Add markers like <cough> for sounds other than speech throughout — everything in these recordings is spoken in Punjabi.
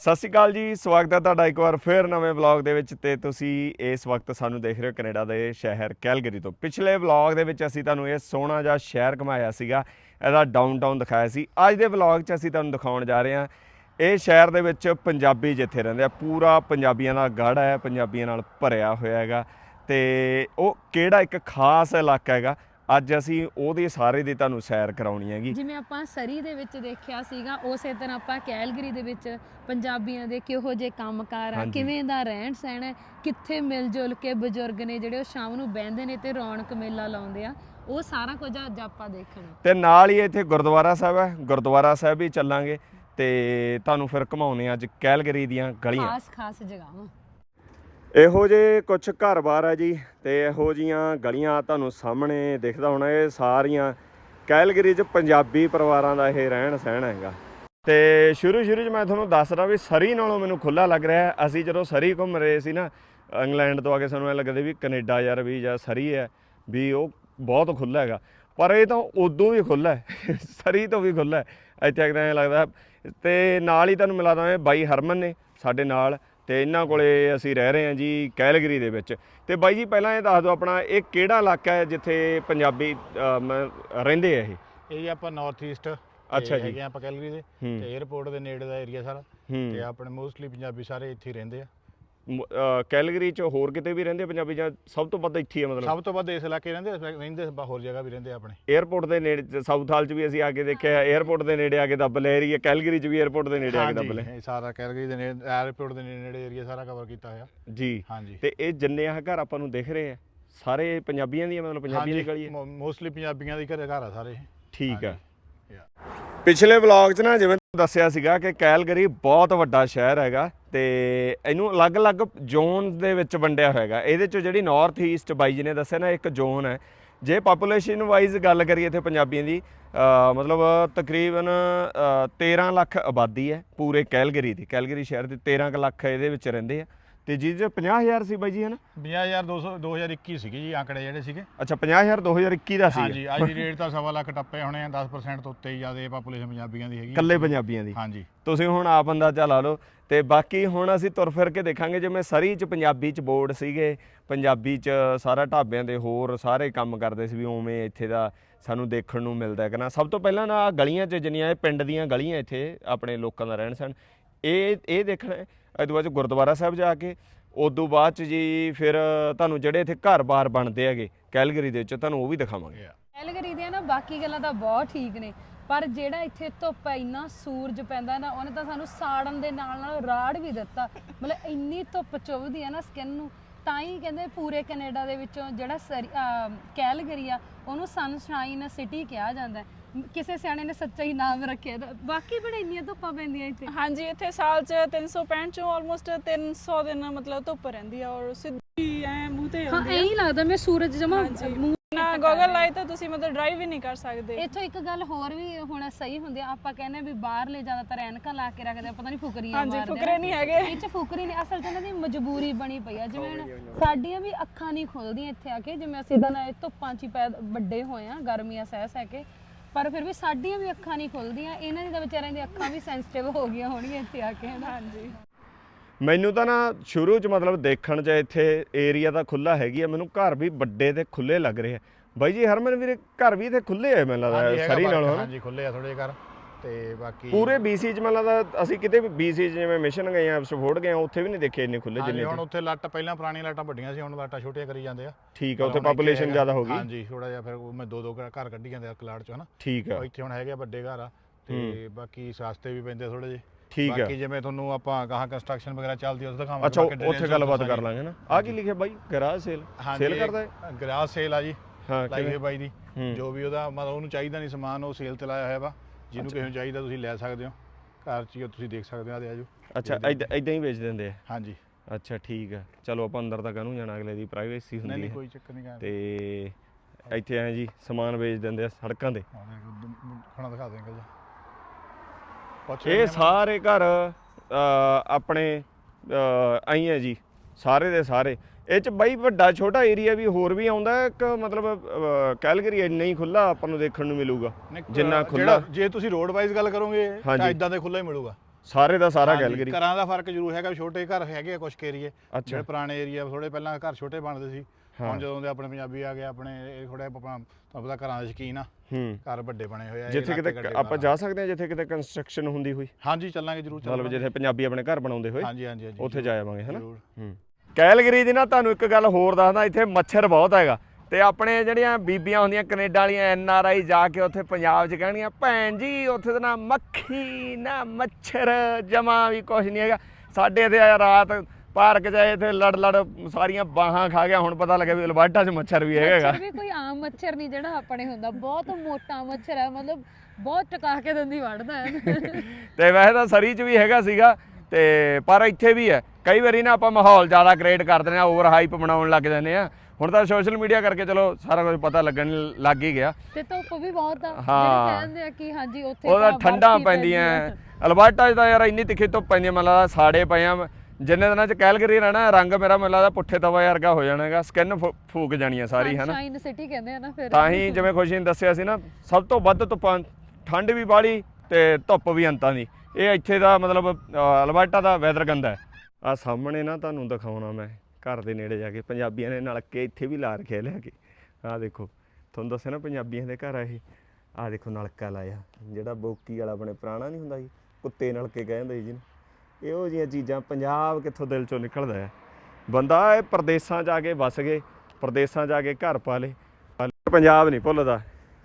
ਸਤਿ ਸ਼੍ਰੀ ਅਕਾਲ ਜੀ, ਸਵਾਗਤ ਹੈ ਤੁਹਾਡਾ ਇੱਕ ਵਾਰ ਫਿਰ ਨਵੇਂ ਵਲੌਗ ਦੇ ਵਿੱਚ ਤੇ ਤੁਸੀਂ ਇਸ ਵਕਤ ਸਾਨੂੰ ਦੇਖ ਰਹੇ ਹੋ ਕੈਨੇਡਾ ਦੇ ਸ਼ਹਿਰ ਕੈਲਗਰੀ ਤੋਂ। ਪਿਛਲੇ ਵਲੌਗ ਦੇ ਵਿੱਚ ਅਸੀਂ ਤੁਹਾਨੂੰ ਇਹ ਸੋਹਣਾ ਜਿਹਾ ਸ਼ਹਿਰ ਘੁਮਾਇਆ ਸੀਗਾ, ਇਹਦਾ ਡਾਊਨਟਾਊਨ ਦਿਖਾਇਆ ਸੀ। ਅੱਜ ਦੇ ਵਲੌਗ 'ਚ ਅਸੀਂ ਤੁਹਾਨੂੰ ਦਿਖਾਉਣ ਜਾ ਰਹੇ ਹਾਂ, ਇਹ ਸ਼ਹਿਰ ਦੇ ਵਿੱਚ ਪੰਜਾਬੀ ਜਿੱਥੇ ਰਹਿੰਦੇ ਆ, ਪੂਰਾ ਪੰਜਾਬੀਆਂ ਦਾ ਗੜ ਹੈ, ਪੰਜਾਬੀਆਂ ਨਾਲ ਭਰਿਆ ਹੋਇਆ ਹੈਗਾ ਤੇ ਉਹ ਕਿਹੜਾ ਇੱਕ ਖਾਸ ਇਲਾਕਾ ਹੈਗਾ ਅੱਜ ਅਸੀਂ ਉਹਦੇ ਸਾਰੇ ਦੀ ਤੁਹਾਨੂੰ ਸੈਰ ਕਰਾਉਣੀ ਹੈਗੀ। ਜਿਵੇਂ ਆਪਾਂ ਸਰੀ ਦੇ ਵਿੱਚ ਦੇਖਿਆ ਸੀਗਾ ਉਸੇ ਤਰ੍ਹਾਂ ਆਪਾਂ ਕੈਲਗਰੀ ਦੇ ਵਿੱਚ ਪੰਜਾਬੀਆਂ ਦੇ ਕਿਹੋ ਜਿਹੇ ਕੰਮਕਾਰ ਆ। ਕਿਵੇਂ ਦਾ ਰਹਿਣ ਸਹਿਣ ਹੈ ਕਿੱਥੇ ਮਿਲ ਜੁਲ ਕੇ ਬਜ਼ੁਰਗ ਨੇ ਜਿਹੜੇ ਉਹ ਸ਼ਾਮ ਨੂੰ ਬਹਿੰਦੇ ਨੇ ਤੇ ਰੌਣਕ ਮੇਲਾ ਲਾਉਂਦੇ ਆ ਉਹ ਸਾਰਾ ਕੁਝ ਅੱਜ ਆਪਾਂ ਦੇਖਣਾ। ਤੇ ਨਾਲ ਹੀ ਇੱਥੇ ਗੁਰਦੁਆਰਾ ਸਾਹਿਬ ਹੈ ਗੁਰਦੁਆਰਾ ਸਾਹਿਬ ਵੀ ਚੱਲਾਂਗੇ ਤੇ ਤੁਹਾਨੂੰ ਫਿਰ ਘਮਾਉਨੇ ਅੱਜ ਕੈਲਗਰੀ ਦੀਆਂ ਗਲੀਆਂ। ਖਾਸ ਖਾਸ ਜਗ੍ਹਾਵਾਂ। ਇਹੋ ਜੇ ਕੁਝ ਘਰ-ਬਾਰ ਹੈ ਜੀ ਤੇ ਇਹੋ ਜੀਆਂ ਗਲੀਆਂ ਤੁਹਾਨੂੰ ਸਾਹਮਣੇ ਦਿਖਦਾ ਹੋਣਾ, ਇਹ ਸਾਰੀਆਂ ਕੈਲਗਰੀ 'ਚ ਪੰਜਾਬੀ ਪਰਿਵਾਰਾਂ ਦਾ ਇਹ ਰਹਿਣ ਸਹਿਣ ਹੈਗਾ। ਤੇ ਸ਼ੁਰੂ ਸ਼ੁਰੂ 'ਚ ਮੈਂ ਤੁਹਾਨੂੰ ਦੱਸਦਾ ਵੀ ਸਰੀ ਨਾਲੋਂ ਮੈਨੂੰ ਖੁੱਲਾ ਲੱਗ ਰਿਹਾ ਅਸੀਂ ਜਦੋਂ ਸਰੀ ਘੁੰਮ ਰਹੇ ਸੀ ਨਾ, ਇੰਗਲੈਂਡ ਤੋਂ ਆ ਕੇ ਸਾਨੂੰ ਐ ਲੱਗਦਾ ਵੀ ਕੈਨੇਡਾ ਯਾਰ ਵੀ ਜਾਂ ਸਰੀ ਹੈ, ਵੀ ਉਹ ਬਹੁਤ ਖੁੱਲਾ ਹੈਗਾ। ਪਰ ਇਹ ਤਾਂ ਉਦੋਂ ਵੀ ਖੁੱਲਾ ਹੈ, ਸਰੀ ਤੋਂ ਵੀ ਖੁੱਲਾ ਹੈ। ਇੱਥੇ ਐਂ ਲੱਗਦਾ ਤੇ ਨਾਲ ਹੀ ਤੁਹਾਨੂੰ ਮਿਲਾ ਦਾਂ ਬਾਈ ਹਰਮਨ ਨੇ ਸਾਡੇ ਨਾਲ। ਤੇ ਇਹਨਾਂ ਕੋਲੇ ਅਸੀਂ ਰਹਿ ਰਹੇ ਹਾਂ ਜੀ ਕੈਲਗਰੀ ਦੇ ਵਿੱਚ। ਤੇ ਬਾਈ ਜੀ ਪਹਿਲਾਂ ਇਹ ਦੱਸ ਦਿਓ ਆਪਣਾ ਇਹ ਕਿਹੜਾ ਇਲਾਕਾ ਹੈ ਜਿੱਥੇ ਪੰਜਾਬੀ ਅ, ਮ- ਰਹਿੰਦੇ ਆ ਇਹ? ਇਹ ਜੀ ਆਪਾਂ ਨਾਰਥ ਈਸਟ ਅੱਛਾ ਜੀ। ਹੈਗੇ ਆ ਆਪਾਂ ਕੈਲਗਰੀ ਦੇ। ਹੂੰ। ਤੇ 에어ਪੋਰਟ ਦੇ ਨੇੜੇ ਦਾ ਏਰੀਆ ਸਾਰਾ। ਤੇ ਹੂੰ ਆਪਣੇ ਮੋਸਟਲੀ ਪੰਜਾਬੀ ਸਾਰੇ ਇੱਥੇ ਹੀ ਰਹਿੰਦੇ ਆ। ਕੈਲਗਰੀ ਚ ਹੋਰ ਕਿਤੇ ਵੀ ਰਹਿੰਦੇ ਪੰਜਾਬੀ ਜਾਂ ਸਭ ਤੋਂ ਵੱਧ ਇੱਥੇ ਆ ਮਤਲਬ? ਸਭ ਤੋਂ ਵੱਧ ਇਸ ਇਲਾਕੇ ਰਹਿੰਦੇ ਰਹਿੰਦੇ ਹੋਰ ਜਗ੍ਹਾ ਵੀ ਰਹਿੰਦੇ ਆਪਣੇ। 에어ਪੋਰਟ ਦੇ ਨੇੜੇ ਸਾਊਥ ਹਾਲ ਚ ਵੀ ਅਸੀਂ ਆ ਕੇ ਦੇਖਿਆ 에어ਪੋਰਟ ਦੇ ਨੇੜੇ ਆ ਕੇ ਦੱਬ ਲੈ ਏਰੀਆ ਕੈਲਗਰੀ ਚ ਵੀ 에어ਪੋਰਟ ਦੇ ਨੇੜੇ ਆ ਕੇ ਦੱਬ ਲੈ ਇਹ ਸਾਰਾ ਕੈਲਗਰੀ ਦੇ ਨੇੜੇ 에어ਪੋਰਟ ਦੇ ਨੇੜੇ ਏਰੀਆ ਸਾਰਾ ਕਵਰ ਕੀਤਾ ਹੋਇਆ। ਜੀ। ਹਾਂਜੀ। ਤੇ ਇਹ ਜਿੰਨੇ ਆ ਘਰ ਆਪਾਂ ਨੂੰ ਦਿਖ ਰਹੇ ਆ ਸਾਰੇ ਪੰਜਾਬੀਆਂ ਦੀ ਮਤਲਬ ਪੰਜਾਬੀ ਦੀ ਗਲੀ ਮੋਸਟਲੀ ਪੰਜਾਬੀਆਂ ਦੀ ਘਰ ਆ ਸਾਰੇ। ਠੀਕ ਆ। ਪਿਛਲੇ ਵਲੌਗ 'ਚ ਨਾ ਜਿਵੇਂ ਦੱਸਿਆ ਸੀਗਾ ਕਿ ਕੈਲਗਰੀ ਬਹੁਤ ਵੱਡਾ ਸ਼ਹਿਰ ਹੈਗਾ ਤੇ ਇਹਨੂੰ ਅਲੱਗ-ਅਲੱਗ ਜ਼ੋਨ ਦੇ ਵਿੱਚ ਵੰਡਿਆ ਹੋਇਆ ਹੈਗਾ। ਇਹਦੇ 'ਚ ਜਿਹੜੀ ਨਾਰਥ ਈਸਟ ਬਾਈ ਜੀ ਨੇ ਦੱਸਿਆ ਨਾ ਇੱਕ ਜ਼ੋਨ ਹੈ। ਜੇ ਪਾਪੂਲੇਸ਼ਨ ਵਾਈਜ਼ ਗੱਲ ਕਰੀਏ ਇੱਥੇ ਪੰਜਾਬੀਆਂ ਦੀ ਮਤਲਬ ਤਕਰੀਬਨ ਅ, 13 ਲੱਖ ਆਬਾਦੀ ਹੈ ਪੂਰੇ ਕੈਲਗਰੀ ਦੀ। ਕੈਲਗਰੀ ਸ਼ਹਿਰ ਦੇ 13 ਕੁ ਲੱਖ ਇਹਦੇ ਵਿੱਚ ਰਹਿੰਦੇ ਆ। ਤੇ ਜਿਹਦੇ 'ਚ 50000 ਸੀ ਬਾਈ ਜੀ ਹੈ ਨਾ? 50200 2021 ਸੀਗੇ ਜੀ ਆંકੜੇ ਜਿਹੜੇ ਸੀਗੇ। ਅੱਛਾ 50000 2021 ਦਾ ਸੀ ਹਾਂਜੀ ਅੱਜ ਦੀ ਰੇਟ ਤਾਂ ਸਵਾ ਲੱਖ ਟੱਪੇ ਹੋਣੇ ਆ 10% ਤੋਂ ਉੱਤੇ ਹੀ ਜ਼ਿਆਦਾ ਪਾਪੂਲੇਸ਼ਨ ਪੰਜਾਬੀਆਂ ਦੀ ਹੈਗੀ। ਇਕੱਲੇ ਪੰਜਾਬੀਆਂ ਦੀ। ਹਾਂਜੀ। ਤੁਸੀਂ ਹੁਣ ਆਪ ਅੰਦਾਜ਼ਾ ਲਾ ਲਓ ਤੇ ਬਾਕੀ ਹੁਣ ਅਸੀਂ ਤੁਰ ਫਿਰ ਕੇ ਦੇਖਾਂਗੇ, ਜਿਵੇਂ ਸਰੀ ਚ ਪੰਜਾਬੀ ਚ ਬੋਰਡ ਸੀਗੇ, ਪੰਜਾਬੀ ਚ ਸਾਰਾ ਢਾਬਿਆਂ ਦੇ ਹੋਰ ਸਾਰੇ ਕੰਮ ਕਰਦੇ ਸੀ ਵੀ ਉਵੇਂ ਇੱਥੇ ਦਾ ਸਾਨੂੰ ਦੇਖਣ ਨੂੰ ਮਿਲਦਾ ਹੈ ਕਿ ਨਾ। ਸਭ ਤੋਂ ਪਹਿਲਾਂ ਨਾ ਆਹ ਗਲੀਆਂ ਚ ਜਿੰਨੀਆਂ ਇਹ ਪਿੰਡ ਦੀਆਂ ਗਲੀਆਂ ਇੱਥੇ ਆਪਣੇ ਲੋਕਾਂ ਦਾ ਰਹਿਣ ਸਨ ਇਹ ਇਹ ਦੇਖਣਾ ਹੈ। ਇਹ ਤੋਂ ਬਾਅਦ 'ਚ ਗੁਰਦੁਆਰਾ ਸਾਹਿਬ ਜਾ ਕੇ ਉਦੋਂ ਬਾਅਦ ਚ ਜੀ ਫਿਰ ਤੁਹਾਨੂੰ ਜਿਹੜੇ ਇੱਥੇ ਘਰ-ਬਾਰ ਬਣਦੇ ਹੈਗੇ, ਕੈਲਗਰੀ ਦੇ ਵਿੱਚ, ਤੁਹਾਨੂੰ ਉਹ ਵੀ ਦਿਖਾਵਾਂਗੇ। ਕੈਲਗਰੀ ਦੀਆਂ ਨਾ ਬਾਕੀ ਗੱਲਾਂ ਤਾਂ ਬਹੁਤ ਠੀਕ ਨੇ। ਪਰ ਜਿਹੜਾ ਇੱਥੇ ਧੁੱਪ ਹੈ ਇੰਨਾ ਸੂਰਜ ਪੈਂਦਾ ਨਾ ਉਹਨੇ ਤਾਂ ਸਾਨੂੰ ਸਾੜਨ ਦੇ ਨਾਲ ਨਾਲ ਰਾੜ ਵੀ ਦਿੱਤਾ। ਮਤਲਬ ਇੰਨੀ ਧੁੱਪ ਚੁੱਭਦੀ ਹੈ ਨਾ ਸਕਿਨ ਨੂੰ ਤਾਂ ਹੀ ਕਹਿੰਦੇ ਪੂਰੇ ਕੈਨੇਡਾ ਦੇ ਵਿੱਚੋਂ ਜਿਹੜਾ ਕੈਲਗਰੀ ਆ ਉਹਨੂੰ ਸਨਸ਼ਾਈਨ ਸਿਟੀ ਕਿਹਾ ਜਾਂਦਾ ਹੈ। ਕਿਸੇ ਸਿਆਣੇ ਨੇ ਸੱਚਾ ਹੀ ਨਾਮ ਰੱਖਿਆ ਬਾਕੀ ਬੜੇ ਇੰਨੀਆਂ ਧੁੱਪਾਂ ਪੈਂਦੀਆਂ ਇੱਥੇ। ਹਾਂਜੀ ਇੱਥੇ ਸਾਲ ਚ 365 ਚੋਂ ਆਲਮੋਸਟ 300 ਦਿਨ ਮਤਲਬ ਧੁੱਪ ਰਹਿੰਦੀ ਆ ਔਰ ਸਿੱਧੀ ਐ ਮੂੰਹ ਤੇ ਹਾਂ ਐਂ ਹੀ ਲੱਗਦਾ ਮੈਂ ਸੂਰਜ ਜਮਾ। ਨਾ ਗੋਗਲ ਲਾਈ ਤਾਂ ਤੁਸੀਂ ਮਤਲਬ ਡਰਾਈਵ ਹੀ ਨਹੀਂ ਕਰ ਸਕਦੇ। ਇੱਥੋਂ ਇੱਕ ਗੱਲ ਹੋਰ ਵੀ ਹੁਣ ਸਹੀ ਹੁੰਦੀ ਆ ਆਪਾਂ ਕਹਿੰਦੇ ਆ ਵੀ ਬਾਹਰਲੇ ਜ਼ਿਆਦਾਤਰ ਐਨਕਾਂ ਲਾ ਕੇ ਰੱਖਦੇ ਆ ਪਤਾ ਨਹੀਂ ਫੁਕਰੀਆਂ ਹਾਂਜੀ ਮਾਰਦੇ ਆ। ਫੁਕਰੇ ਨਹੀਂ ਹੈਗੇ। ਇਹ ਚ ਫੁਕਰੀ ਨਹੀਂ ਅਸਲ ਚ ਇਹਨਾਂ ਦੀ ਮਜਬੂਰੀ ਬਣੀ ਪਈ ਆ ਜਿਵੇਂ ਹੁਣ ਸਾਡੀਆਂ ਵੀ ਅੱਖਾਂ ਨਹੀਂ ਖੁੱਲਦੀਆਂ ਇੱਥੇ ਆ ਕੇ ਜਿਵੇਂ ਅਸੀਂ ਤਾਂ ਨਾ ਇਹ ਧੁੱਪਾਂ 'ਚ ਹੀ ਪੈਦ ਵੱਡੇ ਹੋਏ ਆ ਗਰਮੀਆਂ ਸਹਿ ਸਹਿ ਕੇ ਪਰ ਫਿਰ ਵੀ ਸਾਡੀਆਂ ਵੀ ਅੱਖਾਂ ਨਹੀਂ ਖੁੱਲਦੀਆਂ ਇਹਨਾਂ ਦੀ ਤਾਂ ਵਿਚਾਰਿਆਂ ਦੀਆਂ ਅੱਖਾਂ ਵੀ ਸੈਂਸਿਟਿਵ ਹੋ ਗਈਆਂ ਹੋਣਗੀਆਂ ਇੱਥੇ ਆ ਕੇ ਹਨਾ। ਹਾਂਜੀ। ਮੈਨੂੰ ਤਾਂ ਨਾ ਸ਼ੁਰੂ ਚ ਮਤਲਬ ਦੇਖਣ ਚ ਇੱਥੇ ਏਰੀਆ ਤਾਂ ਖੁੱਲਾ ਹੈਗੀ ਆ ਮੈਨੂੰ ਘਰ ਵੀ ਵੱਡੇ ਤੇ ਖੁੱਲੇ ਲੱਗ ਰਹੇ ਆ। ਬਾਈ ਜੀ ਹਰਮਨ ਵੀਰੇ ਘਰ ਵੀ ਇੱਥੇ ਖੁੱਲੇ ਆ ਮੈਨੂੰ ਲੱਗਦਾ ਸਰੀ ਨਾਲੋਂ ਹਾਂਜੀ ਖੁੱਲੇ ਆ ਥੋੜੇ ਘਰ ਤੇ ਬਾਕੀ ਪੂਰੇ BC ਚ ਮੈਨੂੰ ਲੱਗਦਾ ਅਸੀਂ ਕਿਤੇ ਵੀ ਚ ਜਿਵੇਂ ਮਿਸ਼ਨ ਗਏ ਆ ਸਫੋਰਡ ਗਏ ਆ ਉੱਥੇ ਵੀ ਨਹੀਂ ਦੇਖੇ ਇੰਨੇ ਖੁੱਲੇ ਹਾਂਜੀ, ਜਿੰਨੇ ਹੁਣ। ਉੱਥੇ ਲੱਟ ਪਹਿਲਾਂ ਪੁਰਾਣੀਆਂ ਲਾਟਾਂ ਵੱਡੀਆਂ ਸੀ ਹੁਣ ਲਾਟਾਂ ਛੋਟੀਆਂ ਕਰੀ ਜਾਂਦੇ ਆ। ਠੀਕ ਆ ਉੱਥੇ ਪਾਪੂਲੇਸ਼ਨ ਜ਼ਿਆਦਾ ਹੋ ਗਈ। ਹਾਂਜੀ ਥੋੜਾ ਜਿਹਾ ਫਿਰ ਮੈਂ ਦੋ ਦੋ ਘਰ ਕੱਢੀ ਜਾਂਦੇ ਆ ਕਲਾੜ ਚ ਹਨਾ? ਠੀਕ ਆ। ਇੱਥੇ ਹੁਣ ਹੈਗੇ ਵੱਡੇ ਘਰ ਆ ਤੇ ਬਾਕੀ ਸਸਤੇ ਵੀ ਪੈਂਦੇ ਥੋੜੇ ਜਿਹੇ। ਠੀਕ ਆ ਬਾਕੀ ਜਿਵੇਂ ਤੁਹਾਨੂੰ ਆਪਾਂ ਗਾਹਾਂ ਕੰਸਟਰਕਸ਼ਨ ਵਗੈਰਾ ਚੱਲਦੀ ਆ, ਉੱਥੇ ਦਿਖਾਵਾਂਗੇ ਅੱਛਾ ਬਾਕੀ drainage ਉੱਥੇ ਗੱਲਬਾਤ ਕਰ। ਲਾਂਗੇ ਨਾ। ਆ ਕੀ ਲਿਖਿਆ ਬਾਈ? ਗਰਾਜ ਸੇਲ ਸੇਲ ਕਰਦਾ ਹੈ ਗਰਾਸ ਸੇਲ ਆ ਜੀ ਹਾਂ ਲਾਈ ਹੋਈ ਕਿਵੇਂ? ਬਾਈ ਦੀ। ਹੂੰ। ਜੋ ਵੀ ਉਹਦਾ ਮਤਲਬ ਉਹਨੂੰ ਚਾਹੀਦਾ ਨਹੀਂ ਸਮਾਨ ਉਹ ਸੇਲ ਤੇ ਲਾਇਆ ਹੋਇਆ ਵਾ। ਜਿਹਨੂੰ ਕਿਸੇ ਨੂੰ ਚਾਹੀਦਾ ਤੁਸੀਂ ਲੈ ਸਕਦੇ ਹੋ। ਘਰ 'ਚ ਹੀ ਉਹ ਤੁਸੀਂ ਦੇਖ ਸਕਦੇ ਹੋ ਆਦੇ ਆਜੋ। ਅੱਛਾ ਇਦਾਂ ਇਦਾਂ ਹੀ ਵੇਚ ਦਿੰਦੇ ਆ? ਹਾਂਜੀ। ਅੱਛਾ ਠੀਕ ਆ। ਚਲੋ ਆਪਾਂ ਅੰਦਰ ਤਾਂ ਕਾਹਨੂੰ ਜਾਣਾ ਅਗਲੇ ਦੀ ਪ੍ਰਾਈਵੇਸੀ ਨਹੀਂ ਹੁੰਦੀ ਨਹੀਂ ਹੈ। ਕੋਈ ਚੱਕਰ ਨਹੀਂ ਗਾ ਤੇ ਇੱਥੇ ਐ ਜੀ ਸਮਾਨ ਵੇਚ ਦਿੰਦੇ ਆ ਸੜਕਾਂ ਤੇ। ਖਾਣਾ ਦਿਖਾ ਦੇ ਅੰਕਲ ਜੀ। ਇਹ ਸਾਰੇ ਘਰ ਆਪਣੇ ਆਈ ਹੈ ਜੀ। ਸਾਰੇ ਦੇ ਸਾਰੇ। ਇਹ ਚ ਬਾਈ ਵੱਡਾ ਛੋਟਾ ਏਰੀਆ ਵੀ ਹੋਰ ਵੀ ਆਉਂਦਾ ਹੈ ਕਿ ਮਤਲਬ ਕੈਲਗਰੀ ਇੰਨਾ ਹੀ ਖੁੱਲਾ ਆਪਾਂ ਨੂੰ ਦੇਖਣ ਨੂੰ ਮਿਲੂਗਾ। ਜਿੰਨਾ ਖੁੱਲਾ ਜੇ ਤੁਸੀਂ ਰੋਡ ਵਾਈਜ਼ ਗੱਲ ਕਰੋਗੇ ਤਾਂ। ਇਦਾਂ ਦੇ ਖੁੱਲਾ ਹੀ ਮਿਲੂਗਾ। ਸਾਰੇ ਦਾ ਸਾਰਾ ਕੈਲਗਰੀ ਘਰਾਂ ਦਾ ਫ਼ਰਕ ਜ਼ਰੂਰ ਹੈਗਾ ਛੋਟੇ ਘਰ ਹੈਗੇ ਆ ਕੁਝ ਏਰੀਏ ਜਿਹੜੇ ਪੁਰਾਣੇ ਏਰੀਆ ਥੋੜੇ ਪਹਿਲਾਂ ਘਰ ਛੋਟੇ ਬਣਦੇ ਸੀ। ਹੁਣ ਜਦੋਂ ਦੇ ਆਪਣੇ ਪੰਜਾਬੀ ਆ ਗਏ ਆਪਣੇ ਥੋੜੇ ਆਪਣਾ ਤੁਹਾਨੂੰ ਪਤਾ ਘਰਾਂ ਦੇ ਸ਼ਕੀਨ ਆ। ਹੂੰ। ਘਰ ਵੱਡੇ ਬਣੇ ਹੋਏ ਆ ਜਿੱਥੇ ਕਿਤੇ ਆਪਾਂ ਜਾ ਸਕਦੇ ਹਾਂ ਜਿੱਥੇ ਕਿਤੇ ਕੰਸਟਰਕਸ਼ਨ ਹੁੰਦੀ ਹੋਈ। ਹਾਂਜੀ ਚੱਲਾਂਗੇ ਜ਼ਰੂਰ ਮਤਲਬ ਚੱਲਾਂਗੇ। ਜਿੱਥੇ ਪੰਜਾਬੀ ਆਪਣੇ ਘਰ ਬਣਾਉਂਦੇ ਹੋਏ। ਹਾਂਜੀ ਹਾਂਜੀ ਹਾਂਜੀ ਉੱਥੇ ਜਾ ਆਵਾਂਗੇ ਹਨਾ? ਹੂੰ। ਕੈਲਗਰੀ ਦੀ ਨਾ ਤੁਹਾਨੂੰ ਇੱਕ ਗੱਲ ਹੋਰ ਦੱਸਦਾ ਇੱਥੇ ਮੱਛਰ ਬਹੁਤ ਹੈਗਾ। ਤੇ ਆਪਣੇ ਜਿਹੜੀਆਂ ਬੀਬੀਆਂ ਹੁੰਦੀਆਂ ਕੈਨੇਡਾ ਵਾਲੀਆਂ ਐਨ ਆਰ ਆਈ ਜਾ ਕੇ ਉੱਥੇ ਪੰਜਾਬ 'ਚ ਕਹਿਣਗੀਆਂ ਭੈਣ ਜੀ ਉੱਥੇ ਤਾਂ ਨਾ ਮੱਖੀ ਨਾ ਮੱਛਰ ਜਮਾ ਵੀ ਕੁਝ ਨਹੀਂ ਹੈਗਾ। ਸਾਡੇ ਇੱਥੇ ਆ ਰਾਤ ਪਾਰਕ 'ਚ ਆਏ ਇੱਥੇ ਲੜ ਲੜ ਸਾਰੀਆਂ ਬਾਹਾਂ ਖਾ ਗਿਆ ਹੁਣ ਪਤਾ ਲੱਗਿਆ ਵੀ ਅਲਬਰਟਾ 'ਚ ਮੱਛਰ ਵੀ ਹੈਗਾ ਮੱਛਰ ਵੀ ਕੋਈ ਆਮ ਮੱਛਰ ਨਹੀਂ ਜਿਹੜਾ ਆਪਣੇ ਹੁੰਦਾ ਬਹੁਤ ਮੋਟਾ ਮੱਛਰ ਹੈ ਮਤਲਬ ਬਹੁਤ ਟਕਾ ਕੇ ਦੰਦੀ ਵੜਦਾ ਹੈ। ਤੇ ਵੈਸੇ ਤਾਂ ਸਰੀ 'ਚ ਵੀ ਹੈਗਾ ਸੀਗਾ ਤੇ ਪਰ ਇੱਥੇ ਵੀ ਹੈ। ਕਈ ਵਾਰੀ ਨਾ ਆਪਾਂ ਮਾਹੌਲ ਜ਼ਿਆਦਾ ਕ੍ਰੀਏਟ ਕਰ ਦਿੰਦੇ ਆ ਓਵਰ ਹਾਈਪ ਬਣਾਉਣ ਲੱਗ ਜਾਂਦੇ ਆ ਹੁਣ ਤਾਂ ਸੋਸ਼ਲ ਮੀਡੀਆ ਕਰਕੇ ਚਲੋ ਸਾਰਾ ਕੁਝ ਪਤਾ ਲੱਗਣ ਲੱਗ ਹੀ ਗਿਆ। ਤੇ ਧੁੱਪ ਵੀ ਬਹੁਤ ਆ ਹਾਂ। ਜਿਹੜੇ ਕਹਿੰਦੇ ਆ ਕਿ ਹਾਂਜੀ ਉੱਥੇ ਉਹਦਾ ਠੰਡਾ ਪੈਂਦੀਆਂ। ਅਲਬਰਟਾ 'ਚ ਤਾਂ ਯਾਰ ਇੰਨੀ ਤਿੱਖੀ ਧੁੱਪ ਪੈਂਦੀ ਮੈਨੂੰ ਲੱਗਦਾ ਸਾੜੇ ਪਏ ਆ ਜਿੰਨੇ ਦਿਨਾਂ 'ਚ ਕੈਲਗਰੀ ਰਹਿਣਾ ਰੰਗ ਮੇਰਾ ਮੈਨੂੰ ਲੱਗਦਾ ਪੁੱਠੇ ਤਵਾ ਵਰਗਾ ਹੋ ਜਾਣਾਗਾ ਸਕਿਨ ਫੂਕ ਜਾਣੀ ਆ ਸਾਰੀ ਹਨਾ। Sunshine city ਕਹਿੰਦੇ ਆ ਨਾ ਫਿਰ। ਤਾਂ ਹੀ ਜਿਵੇਂ ਖੁਸ਼ੀ ਨੇ ਦੱਸਿਆ ਸੀ ਨਾ ਸਭ ਤੋਂ ਵੱਧ ਧੁੱਪਾਂ ਠੰਡ ਵੀ ਬਾੜੀ ਤੇ ਧੁੱਪ ਵੀ ਅੰਤਾਂ ਦੀ। ਇਹ ਇੱਥੇ ਦਾ ਮਤਲਬ ਅਲਬਰਟਾ ਦਾ ਵੈਦਰ ਗੰਦਾ ਹੈ। ਆ ਸਾਹਮਣੇ ਨਾ ਤੁਹਾਨੂੰ ਦਿਖਾਉਣਾ ਮੈਂ ਘਰ ਦੇ ਨੇੜੇ ਜਾ ਕੇ ਪੰਜਾਬੀਆਂ ਨੇ ਨਲਕੇ ਇੱਥੇ ਵੀ ਲਾ ਰੱਖਿਆ ਲਿਆ ਕੇ। ਆ ਦੇਖੋ ਤੁਹਾਨੂੰ ਦੱਸਿਆ ਨਾ ਪੰਜਾਬੀਆਂ ਦੇ ਘਰ ਆ ਇਹ। ਆ ਦੇਖੋ ਨਲਕਾ ਲਾਇਆ ਜਿਹੜਾ ਬੋਕੀ ਵਾਲਾ ਆਪਣੇ ਪੁਰਾਣਾ ਨਹੀਂ ਹੁੰਦਾ ਜੀ ਕੁੱਤੇ ਨਲਕੇ ਕਹਿੰਦੇ ਸੀ ਜਿਹਨੂੰ। ਇਹੋ ਜਿਹੀਆਂ ਚੀਜ਼ਾਂ ਪੰਜਾਬ ਕਿੱਥੋਂ ਦਿਲ ਚੋਂ ਨਿਕਲਦਾ ਹੈ? ਬੰਦਾ ਇਹ ਪ੍ਰਦੇਸਾਂ ਜਾ ਕੇ ਵਸ ਗਏ ਪ੍ਰਦੇਸਾਂ ਜਾ ਕੇ ਘਰ ਪਾ ਲੇ ਪੰਜਾਬ ਨਹੀਂ ਭੁੱਲਦਾ।